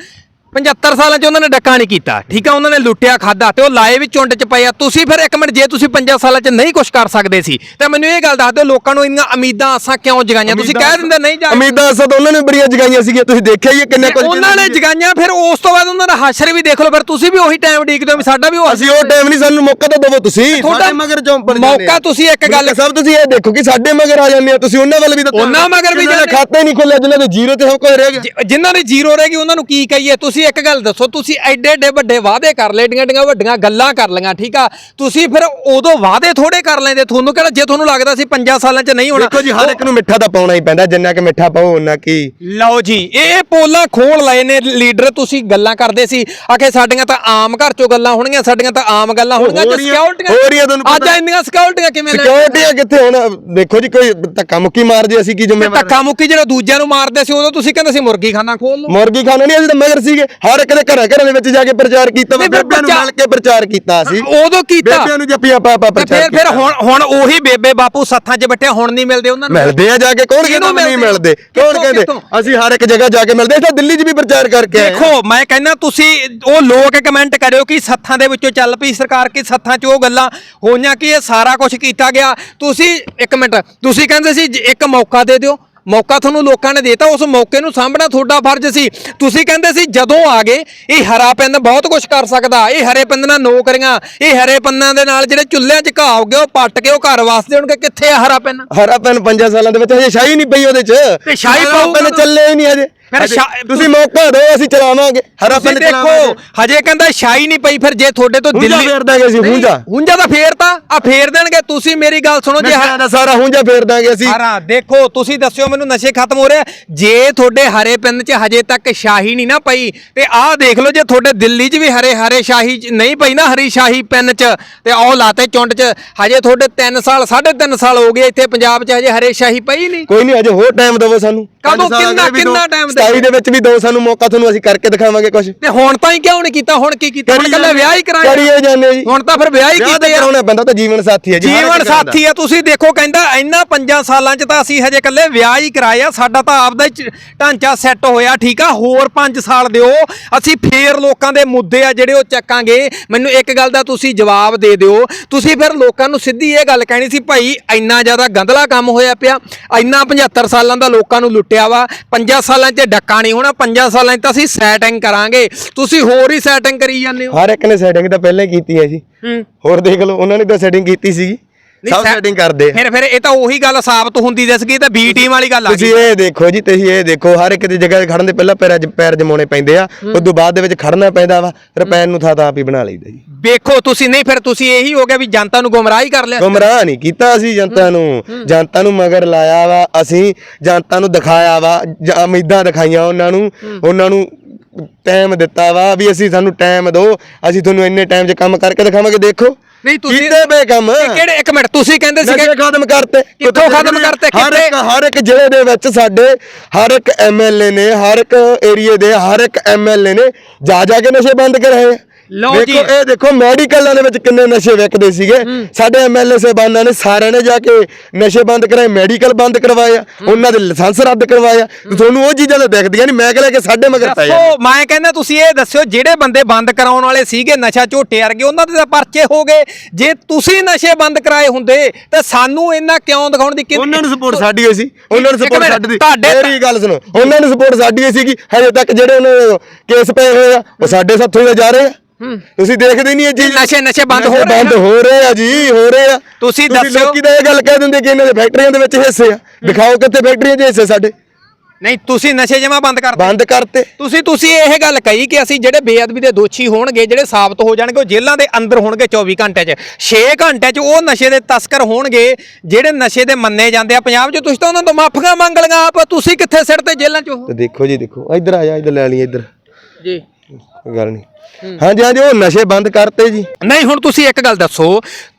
S1: 75 ਸਾਲਾਂ 'ਚ ਉਹਨਾਂ ਨੇ ਡੱਕਾ ਨਹੀਂ ਕੀਤਾ। ਠੀਕ ਆ ਉਹਨਾਂ ਨੇ ਲੁੱਟਿਆ ਖਾਦਾ ਤੇ ਉਹ ਲਾਏ ਵੀ ਚੁੰਡ 'ਚ ਪਏ ਆ। ਤੁਸੀਂ ਫਿਰ ਇੱਕ ਮਿੰਟ ਜੇ ਤੁਸੀਂ 5 ਸਾਲਾਂ 'ਚ ਨਹੀਂ ਕੁਝ ਕਰ ਸਕਦੇ ਸੀ ਤਾਂ ਮੈਨੂੰ ਇਹ ਗੱਲ ਦੱਸ ਦਿਓ ਲੋਕਾਂ ਨੂੰ ਇੰਨੀਆਂ ਉਮੀਦਾਂ ਆਸਾਂ ਕਿਉਂ ਜਗਾਈਆਂ? ਤੁਸੀਂ ਕਹਿ ਦਿੰਦੇ ਨਹੀਂ ਜਾ
S3: ਉਮੀਦਾਂ ਤਾਂ ਉਹਨਾਂ ਨੇ ਬੜੀਆਂ ਜਗਾਈਆਂ ਸੀਗੀਆਂ ਤੁਸੀਂ ਦੇਖਿਆ ਹੀ ਹੈ ਕਿੰਨਾ ਕੁਝ
S1: ਉਹਨਾਂ ਨੇ ਜਗਾਈਆਂ ਫਿਰ ਉਸ ਤੋਂ ਬਾਅਦ ਉਹਨਾਂ ਦਾ ਹਾਸ਼ਰ ਵੀ ਦੇਖ ਲਓ ਫਿਰ ਤੁਸੀਂ ਵੀ ਉਹੀ ਟਾਈਮ ਉਡੀਕਦੇ ਹੋ ਵੀ ਸਾਡਾ ਵੀ ਉਹ
S3: ਅਸੀਂ ਉਹ ਟਾਈਮ ਨਹੀਂ ਸਾਨੂੰ ਮੌਕਾ ਤਾਂ ਦਿਵੋ ਤੁਸੀਂ।
S1: ਤੁਹਾਡਾ
S3: ਸਾਡੇ ਮਗਰ ਚੌਂਪਰ
S1: ਮੌਕਾ ਤੁਸੀਂ ਇੱਕ ਗੱਲ
S3: ਸਭ ਤੁਸੀਂ ਇਹ ਦੇਖੋ ਕਿ ਸਾਡੇ ਮਗਰ ਆ ਜਾਂਦੇ ਆ ਤੁਸੀਂ ਉਹਨਾਂ ਵੱਲ ਵੀ ਤਾਂ
S1: ਉਹਨਾਂ ਮਗਰ ਵੀ ਜਾਂਦੇ।
S3: ਖਾਤਾ ਨਹੀਂ ਖੁੱਲਿਆ ਜਿਨ੍ਹਾਂ ਦੇ ਜ਼ੀਰੋ ਤੇ ਸਭ ਕੁਝ ਰਹਿ ਗਿਆ।
S1: ਜਿਨ੍ਹਾਂ ਦੀ ਜ਼ੀਰੋ ਰਹਿ ਗਈ ਉਹਨਾਂ ਨੂੰ ਕੀ ਕਹੀਏ? ਤੁਸੀਂ ਇੱਕ ਗੱਲ ਦੱਸੋ ਤੁਸੀਂ ਐਡੇ ਐਡੇ ਵੱਡੇ ਵਾਅਦੇ ਕਰ ਲਏ ਏਡੀਆਂ ਏਡੀਆਂ ਵੱਡੀਆਂ ਗੱਲਾਂ ਕਰ ਲਈਆਂ ਠੀਕ ਆ? ਤੁਸੀਂ ਫਿਰ ਉਦੋਂ ਵਾਅਦੇ ਥੋੜੇ ਕਰ ਲੈਂਦੇ ਤੁਹਾਨੂੰ ਕਿਹੜਾ ਜੇ ਤੁਹਾਨੂੰ ਲੱਗਦਾ ਸੀ 5 ਸਾਲਾਂ 'ਚ ਨਹੀਂ ਹੋਣਾ
S3: ਦੇਖੋ ਜੀ ਹਰ ਇੱਕ ਨੂੰ ਮਿੱਠਾ ਤਾਂ ਪਾਉਣਾ ਹੀ ਪੈਂਦਾ ਜਿੰਨਾ ਕਿ ਮਿੱਠਾ ਪਾਓ ਉਹਨਾਂ ਕੀ।
S1: ਲਓ ਜੀ ਇਹ ਪੋਲਾਂ ਖੋਲ ਲਏ ਨੇ ਲੀਡਰ ਤੁਸੀਂ ਗੱਲਾਂ ਕਰਦੇ ਸੀ ਆਖੇ ਸਾਡੀਆਂ ਤਾਂ ਆਮ ਘਰ ਚੋਂ ਗੱਲਾਂ ਹੋਣਗੀਆਂ ਸਾਡੀਆਂ ਤਾਂ ਆਮ ਗੱਲਾਂ ਹੋਣਗੀਆਂ ਜੇ ਸਿਕਿਉਰਟੀਆਂ
S3: ਹੋ ਰਹੀਆਂ ਤੁਹਾਨੂੰ
S1: ਅੱਜ। ਇੰਨੀਆਂ ਸਿਕਿਉਰਟੀਆਂ ਕਿਵੇਂ ਲੈਣੀਆਂ?
S3: ਸਿਕਿਉਰਿਟੀ ਕਿੱਥੇ ਹੁਣ? ਦੇਖੋ ਜੀ ਕੋਈ ਧੱਕਾ ਮੁੱਕੀ ਮਾਰ ਜੇ ਅਸੀਂ ਕੀ ਜ਼ਿੰਮੇਵਾਰ
S1: ਧੱਕਾ ਮੁੱਕੀ ਜਿਹੜਾ ਦੂਜਿਆਂ ਨੂੰ ਮਾਰਦੇ ਸੀ ਉਦੋਂ ਤੁਸੀਂ ਕਹਿੰਦੇ ਸੀ ਮੁਰਗੀ ਖਾਨਾ ਖੋਲ ਲਓ।
S3: ਮੁਰਗੀ ਖਾਣਾ ਨਹੀਂ ਅਸੀਂ ਤਾਂ ਮਗਰ ਸੀਗੇ। ਹਰ ਇੱਕ ਦੇ ਘਰਾਂ ਘਰਾਂ ਦੇ ਵਿੱਚ ਜਾ ਕੇ ਪ੍ਰਚਾਰ ਕੀਤਾ ਵਾ
S1: ਨਹੀਂ, ਫਿਰ
S3: ਬੇਬਿਆਂ ਨੂੰ
S1: ਪ੍ਰਚਾਰ-
S3: ਮਿਲ ਕੇ ਪ੍ਰਚਾਰ ਕੀਤਾ ਅਸੀਂ
S1: ਉਦੋਂ ਕੀਤਾ।
S3: ਬੇਬਿਆਂ ਨੂੰ ਜੱਪੀਆਂ ਪਾ ਪਾ
S1: ਤੇ
S3: ਪ੍ਰਚਾਰ
S1: ਫਿਰ ਫਿਰ ਹੁਣ ਹੁਣ ਉਹੀ ਬੇਬੇ ਬਾਪੂ ਸੱਥਾਂ 'ਚ ਬੈਠੇ ਹੁਣ ਨਹੀਂ ਮਿਲਦੇ ਉਹਨਾਂ ਨੂੰ।
S3: ਮਿਲਦੇ ਆ ਜਾ ਕੇ ਕੌਣ ਕਹਿੰਦਾ
S1: ਕਿਹਨੂੰ
S3: ਨਹੀਂ
S1: ਮਿਲਦੇ?
S3: ਮਿਲਦੇ? ਕੌਣ
S1: ਕਿੱਥੋਂ-
S3: ਕਹਿੰਦੇ?
S1: ਕਿੱਥੋਂ?
S3: ਅਸੀਂ ਹਰ ਇੱਕ ਜਗ੍ਹਾ ਜਾ ਕੇ ਮਿਲਦੇ ਇੱਥੇ ਦਿੱਲੀ 'ਚ ਵੀ ਪ੍ਰਚਾਰ ਕਰਕੇ ਆਏ।
S1: ਦੇਖੋ ਮੈਂ ਕਹਿੰਦਾ ਤੁਸੀਂ ਉਹ ਲੋਕ ਕਮੈਂਟ ਕਰਿਓ ਕਿ ਸੱਥਾਂ ਦੇ ਵਿੱਚੋਂ ਚੱਲ ਪਈ ਸਰਕਾਰ ਕਿ ਸੱਥਾਂ 'ਚ ਉਹ ਗੱਲਾਂ ਹੋਈਆਂ ਕਿ ਇਹ ਸਾਰਾ ਕੁਝ ਕੀਤਾ ਗਿਆ। ਤੁਸੀਂ ਇੱਕ ਮਿੰਟ ਤੁਸੀਂ ਕਹਿੰਦੇ ਸੀ ਜ- ਇੱਕ ਮੌਕਾ ਦੇ ਦਿਓ। ਮੌਕਾ ਤੁਹਾਨੂੰ ਲੋਕਾਂ ਨੇ ਦਿੱਤਾ ਉਸ ਮੌਕੇ ਨੂੰ ਸਾਂਭਣਾ ਤੁਹਾਡਾ ਫਰਜ਼ ਸੀ। ਤੁਸੀਂ ਕਹਿੰਦੇ ਸੀ ਜਦੋਂ ਆ ਗਏ ਇਹ ਹਰਾ ਪਿੰਨ ਬਹੁਤ ਕੁਝ ਕਰ ਸਕਦਾ। ਇਹ ਹਰੇ ਪਿੰਨ ਨਾਲ ਨੌਕਰੀਆਂ ਇਹ ਹਰੇ ਪਿੰਨਾਂ ਦੇ ਨਾਲ ਜਿਹੜੇ ਚੁੱਲ੍ਹਿਆਂ 'ਚ ਘਾਹ ਉੱਗੇ ਉਹ ਪੱਟ ਕੇ ਉਹ ਘਰ ਵਾਸਤੇ ਹੋਣਗੇ ਕਿੱਥੇ ਆ ਹਰਾ ਪਿੰਨ?
S3: ਹਰਾ ਪੈਨ 5 ਸਾਲਾਂ ਦੇ ਵਿੱਚ ਹਜੇ ਸ਼ਾਹੀ ਨਹੀਂ ਪਈ ਉਹਦੇ 'ਚ।
S1: ਤੇ ਸ਼ਾਹੀ ਪਊਗਾ
S3: ਪੈਨ ਚੱਲੇ ਹੀ ਨਹੀਂ ਹਜੇ।
S1: ਫਿਰ ਸ਼ਾ-
S3: ਤੁਸੀਂ ਮੌਕਾ ਦਿਓ ਅਸੀਂ ਚਲਾਵਾਂਗੇ। ਹਰਾ
S1: ਤੁਸੀਂ
S3: ਪੈਨ
S1: ਦੇਖੋ ਹਜੇ ਕਹਿੰਦਾ ਸ਼ਾਈ ਨਹੀਂ ਪਈ ਫਿਰ ਜੇ ਤੁਹਾਡੇ ਤੋਂ
S3: ਹੁੰਜਾ
S1: ਦਿੱਲੀ
S3: ਫੇਰ ਦਾਂਗੇ ਅਸੀਂ, ਹੁੰਜਾ।
S1: ਹੁੰਜਾ ਤਾਂ ਫੇਰਤਾ ਆ ਫੇਰ ਦੇਣਗੇ। ਤੁਸੀਂ ਮੇਰੀ ਗੱਲ ਸੁਣੋ ਜੇ
S3: ਨਸ਼ਿਆਂ ਦਾ ਸਾਰਾ ਹੁੰਜਾ ਫੇਰ ਦਾਂਗੇ ਅਸੀਂ।
S1: ਸਾਰਾ ਦੇਖੋ ਤੁਸੀਂ ਦੱਸਿਓ ਮੈਨੂੰ ਨਸ਼ੇ ਖਤਮ ਹੋ ਰਹੇ ਜੇ ਤੁਹਾਡੇ ਹਰੇ ਪਿੰਡ 'ਚ ਹਜੇ ਤੱਕ ਸ਼ਾਹੀ ਨਹੀਂ ਨਾ ਪਈ ਤੇ ਆਹ ਦੇਖ ਲਓ ਜੇ ਤੁਹਾਡੇ ਦਿੱਲੀ 'ਚ ਵੀ ਹਰੇ ਹਰੇ ਸ਼ਾਹੀ 'ਚ ਨਹੀਂ ਪਈ ਨਾ ਹਰੀ ਸ਼ਾਹੀ ਪਿੰਨ 'ਚ ਤੇ ਆਹ ਲਾਤੇ ਚੁੰਡ 'ਚ ਹਜੇ ਤੁਹਾਡੇ 3 ਸਾਲ 3.5 ਸਾਲ ਹੋ ਗਏ ਇੱਥੇ ਪੰਜਾਬ 'ਚ ਹਜੇ ਹਰੇ ਸ਼ਾਹੀ ਪਈ ਨਹੀਂ।
S3: ਕੋਈ ਨਹੀਂ ਅਜੇ ਹੋਰ ਟਾਈਮ ਦਿਵੋ ਸਾਨੂੰ।
S1: ਕਦੋਂ? ਕਿੰਨਾ- ਕਿੰਨਾ
S3: ਦਿਓ।
S1: time
S3: 27 ਦੇ ਵਿੱਚ ਵੀ ਦਿਓ ਸਾਨੂੰ ਮੌਕਾ ਤੁਹਾਨੂੰ ਅਸੀਂ ਕਰਕੇ ਦਿਖਾਵਾਂਗੇ ਕੁਝ
S1: ਤੇ ਹੁਣ ਤਾਂ ਹੀ ਕਿਉਂ ਨਹੀਂ ਕੀਤਾ? ਹੁਣ ਕੀ ਕੀਤਾ? ਹੁਣ ਕੱਲਾ ਵਿਆਹ ਹੀ ਕਰਾਇਆ।
S3: ਕਰੀਏ ਜਾਂਦੇ ਜੀ।
S1: ਹੁਣ ਤਾਂ ਫਿਰ ਵਿਆਹ ਹੀ ਕੀਤਾ ਯਾਰ
S3: ਕਰਾਉਣਾ ਪੈਂਦਾ ਤਾਂ ਜੀਵਨ ਸਾਥੀ ਹੈ ਜੀ
S1: ਜੀਵਨ
S3: ਦਾ।
S1: ਸਾਥੀ ਆ ਤੁਸੀਂ ਦੇਖੋ ਕਹਿੰਦਾ ਇੰਨਾ ਪੰਜਾਂ ਸਾਲਾਂ 'ਚ ਤਾਂ ਅਸੀਂ ਹਜੇ ਕੱਲੇ ਵਿਆਹ ਹੀ ਕਰਾਇਆ ਸਾਡਾ ਤਾਂ ਆਪਦਾ ਹੀ ਢਾਂਚਾ ਸੈੱਟ ਹੋਇਆ ਠੀਕ ਆ? ਹੋਰ 5 ਸਾਲ ਦਿਓ। ਅਸੀਂ ਫੇਰ ਲੋਕਾਂ ਦੇ ਮੁੱਦੇ ਆ ਜਿਹੜੇ ਉਹ ਚੱਕਾਂਗੇ। ਮੈਨੂੰ ਇੱਕ ਗੱਲ ਦਾ ਤੁਸੀਂ ਜਵਾਬ ਦੇ ਦਿਓ। ਤੁਸੀਂ ਫਿਰ ਲੋਕਾਂ ਨੂੰ ਸਿੱਧੀ ਇਹ ਗੱਲ ਕਹਿਣੀ ਸੀ ਭਾਈ ਇੰਨਾ ਜ਼ਿਆਦਾ ਗੰਦਲਾ ਕੰਮ ਹੋਇਆ ਪਿਆ। ਇੰਨਾ 75 ਸਾਲਾਂ ਦਾ ਲੋਕਾਂ ਨੂੰ ਲੁੱਟਿਆ ਵਾ। 5 ਸਾਲਾਂ 'ਚ ਡੱਕਾ ਨਹੀਂ ਹੋਣਾ 5 ਸਾਲਾਂ 'ਚ ਤਾਂ ਅਸੀਂ ਸੈਟਿੰਗ ਕਰਾਂਗੇ। ਤੁਸੀਂ ਹੋਰ ਹੀ ਸੈਟਿੰਗ ਕਰੀ ਜਾਂਦੇ ਹੋ।
S3: ਹਰ ਇੱਕ ਨੇ ਸੈਟਿੰਗ ਤਾਂ ਪਹਿਲਾਂ ਹੀ ਕੀਤੀ ਹੈ ਜੀ। ਹੋਰ ਦੇਖ ਲਓ ਉਹਨਾਂ ਨੇ ਤਾਂ ਸੈਟਿੰਗ ਕੀਤੀ ਸੀਗੀ। ਸਭ ਸੈਟਿੰਗ ਕਰਦੇ।
S1: ਫਿਰ ਫਿਰ ਇਹ ਤਾਂ ਉਹੀ ਗੱਲ ਸਾਬਤ ਹੁੰਦੀ ਦੱਸਗੀ ਤਾਂ ਬੀ ਟੀਮ ਵਾਲੀ ਗੱਲ ਆ
S3: ਤੁਸੀਂ ਇਹ ਦੇਖੋ ਜੀ ਤੁਸੀਂ ਇਹ ਦੇਖੋ ਹਰ ਇੱਕ ਦੀ ਜਗ੍ਹਾ ਤੇ ਖੜਨ ਦੇ ਪਹਿਲਾਂ ਪੈਰ ਪੈਰ ਜਮਾਉਣੇ ਪੈਂਦੇ ਆ। ਉਸ ਤੋਂ ਬਾਅਦ ਦੇ ਵਿੱਚ ਖੜਨਾ ਪੈਂਦਾ ਵਾ ਫਿਰ ਪੈਰ ਨੂੰ ਥਾਂ ਤਾਂ ਆਪ ਹੀ ਬਣਾ ਲਈਦਾ ਜੀ।
S1: ਵੇਖੋ ਤੁਸੀਂ ਨਹੀਂ ਫਿਰ ਤੁਸੀਂ ਇਹੀ ਹੋ ਗਿਆ ਵੀ ਜਨਤਾ ਨੂੰ ਗੁੰਮਰਾਹ ਹੀ ਕਰ ਲਿਆ।
S3: ਗੁੰਮਰਾਹ ਨਹੀਂ ਕੀਤਾ ਅਸੀਂ ਜਨਤਾ ਨੂੰ। ਜਨਤਾ ਨੂੰ ਮਗਰ ਲਾਇਆ ਵਾ ਅਸੀਂ ਜਨਤਾ ਨੂੰ ਦਿਖਾਇਆ ਵਾ ਉਮੀਦਾਂ ਦਿਖਾਈਆਂ ਉਹਨਾਂ ਨੂੰ। ਉਹਨਾਂ ਨੂੰ ਟਾਈਮ ਦਿੱਤਾ ਵਾ ਵੀ ਅਸੀਂ ਸਾਨੂੰ ਟਾਈਮ ਦਿਓ ਅਸੀਂ ਤੁਹਾਨੂੰ ਇੰਨੇ ਟਾਈਮ 'ਚ ਕੰਮ ਕਰਕੇ ਦਿਖਾਵਾਂਗੇ ਦੇਖੋ।
S1: ਨਹੀਂ ਤੁਸੀਂ
S3: ਕੀਤੇ ਕੰਮ
S1: ਇਹ ਕਿਹੜੇ ਇੱਕ ਮਿੰਟ ਤੁਸੀਂ ਕਹਿੰਦੇ ਸੀ
S3: ਨਸ਼ੇ ਖਤਮ ਕਰਤੇ
S1: ਕਿੱਥੋਂ ਖਤਮ ਕਰਤੇ?
S3: ਹਰ? ਇੱਕ ਹਰ ਇੱਕ ਜ਼ਿਲ੍ਹੇ ਦੇ ਵਿੱਚ ਸਾਡੇ ਹਰ ਇੱਕ ਐਮਐਲਏ ਨੇ ਹਰ ਇੱਕ ਏਰੀਏ ਦੇ ਹਰ ਇੱਕ ਐਮਐਲਏ ਨੇ ਜਾ ਜਾ ਕੇ ਨਸ਼ੇ ਬੰਦ ਕਰਾਏ।
S1: ਲਓ ਜੀ।
S3: ਦੇਖੋ ਇਹ ਦੇਖੋ ਮੈਡੀਕਲਾਂ ਦੇ ਵਿੱਚ ਕਿੰਨੇ ਨਸ਼ੇ ਵਿਕਦੇ ਸੀਗੇ। ਸਾਡੇ ਐਮਐਲਏ ਸਾਹਿਬਾਨਾਂ ਨੇ ਸਾਰਿਆਂ ਨੇ ਜਾ ਕੇ ਨਸ਼ੇ ਬੰਦ ਕਰਾਏ ਮੈਡੀਕਲ ਬੰਦ ਕਰਵਾਏ ਆ ਉਹਨਾਂ ਦੇ ਲਾਇਸੈਂਸ ਰੱਦ ਕਰਵਾਏ। ਆ ਤੇ ਤੁਹਾਨੂੰ ਉਹ ਚੀਜ਼ਾਂ ਤਾਂ ਦਿਖਦੀਆਂ ਨਹੀਂ ਮੈਂ ਕਹਿੰਦਾ ਕਿ ਸਾਡੇ ਮਗਰ ਪੈ ਜਾਂਦੇ
S1: ਦੱਸੋ ਮੈਂ ਕਹਿੰਦਾ ਤੁਸੀਂ ਇਹ ਦੱਸਿਓ ਜਿਹੜੇ ਬੰਦੇ ਬੰਦ ਕਰਾਉਣ ਵਾਲੇ ਸੀਗੇ ਨਸ਼ਾ ਝੋਟੇ ਵਰਗੇ ਉਹਨਾਂ ਦੇ ਤਾਂ ਪਰਚੇ ਹੋ ਗਏ। ਜੇ ਤੁਸੀਂ ਨਸ਼ੇ ਬੰਦ ਕਰਾਏ ਹੁੰਦੇ ਤਾਂ ਸਾਨੂੰ ਇਹਨਾਂ ਕਿਉਂ ਦਿਖਾਉਣ ਦੀ ਕਿ-
S3: ਉਹਨਾਂ ਨੂੰ ਸਪੋਰਟ ਸਾਡੀ ਹੋਈ ਸੀ। ਉਹਨਾਂ ਨੂੰ
S1: ਇੱਕ
S3: ਸਪੋਰਟ
S1: ਮਿੰਟ,
S3: ਸਾਡੀ ਦੀ
S1: ਤੁਹਾਡੇ-
S3: ਮੇਰੀ ਗੱਲ ਸੁਣੋ ਉਹਨਾਂ ਨੂੰ ਸਪੋਰਟ ਸਾਡੀ ਹੋਈ ਸੀਗੀ ਹਜੇ ਤੱਕ ਜਿਹੜੇ ਉਹਨਾਂ ਦੇ ਕੇਸ ਪਏ ਹੋਏ ਆ ਉਹ ਸਾਡੇ ਸਾਥੋਂ ਹੀ ਤਾਂ ਜਾ ਰਹੇ ਆ। ਤੁਸੀਂ ਦੇਖਦੇ ਨਹੀਂ ਇਹ ਚੀਜ਼?
S1: ਨਸ਼ੇ- ਨਸ਼ੇ ਬੰਦ ਹੋ ਰਹੇ
S3: ਬੰਦ। ਹੋ ਰਹੇ ਆ ਜੀ ਹੋ ਰਹੇ ਆ।
S1: ਤੁਸੀਂ ਦੱਸਿਓ।
S3: ਲੋਕੀ ਤਾਂ ਇਹ ਗੱਲ ਕਹਿ ਦਿੰਦੇ ਕਿ ਇਹਨਾਂ ਦੇ ਫੈਕਟਰੀਆਂ ਦੇ ਵਿੱਚ ਹਿੱਸੇ ਆ। ਦਿਖਾਓ ਕਿੱਥੇ ਫੈਕਟਰੀਆਂ 'ਚ ਹਿੱਸੇ ਸਾਡੇ।
S1: ਨਹੀਂ ਤੁਸੀਂ ਨਸ਼ੇ ਜਮਾ ਬੰਦ ਕਰ ਦਿਓ।
S3: ਬੰਦ ਕਰਤੇ।
S1: ਤੁਸੀਂ ਤੁਸੀਂ ਇਹ ਗੱਲ ਕਹੀ ਕਿ ਅਸੀਂ ਜਿਹੜੇ ਬੇਅਦਬੀ ਦੇ ਦੋਸ਼ੀ ਹੋਣਗੇ ਜਿਹੜੇ ਸਾਬਤ ਹੋ ਜਾਣਗੇ ਉਹ ਜੇਲ੍ਹਾਂ ਦੇ ਅੰਦਰ ਹੋਣਗੇ 24 ਘੰਟੇ 'ਚ। 6 ਘੰਟੇ 'ਚ ਉਹ ਨਸ਼ੇ ਦੇ ਤਸਕਰ ਹੋਣਗੇ ਜਿਹੜੇ ਨਸ਼ੇ ਦੇ ਮੰਨੇ ਜਾਂਦੇ ਆ। ਪੰਜਾਬ 'ਚ ਤੁਸੀਂ ਤਾਂ ਉਹਨਾਂ ਤੋਂ ਮਾਫੀਆਂ ਮੰਗ ਲਈਆਂ ਆਪ। ਤੁਸੀਂ ਕਿੱਥੇ ਸਿਰ ਤੇ ਜੇਲ੍ਹਾਂ 'ਚ ਉਹ
S3: ਤੇ ਦੇਖੋ ਜੀ ਦੇਖੋ। ਇੱਧਰ ਆ ਜਾ ਇੱਧਰ ਲੈ ਲਈ ਇੱਧਰ।
S1: ਜੀ।
S3: ਕੋਈ ਗੱਲ ਨਹੀਂ। ਹਾਂਜੀ ਹਾਂਜੀ ਉਹ ਨਸ਼ੇ ਬੰਦ ਕਰਤੇ ਜੀ।
S1: ਨਹੀਂ ਹੁਣ ਤੁਸੀਂ ਇੱਕ ਗੱਲ ਦੱਸੋ।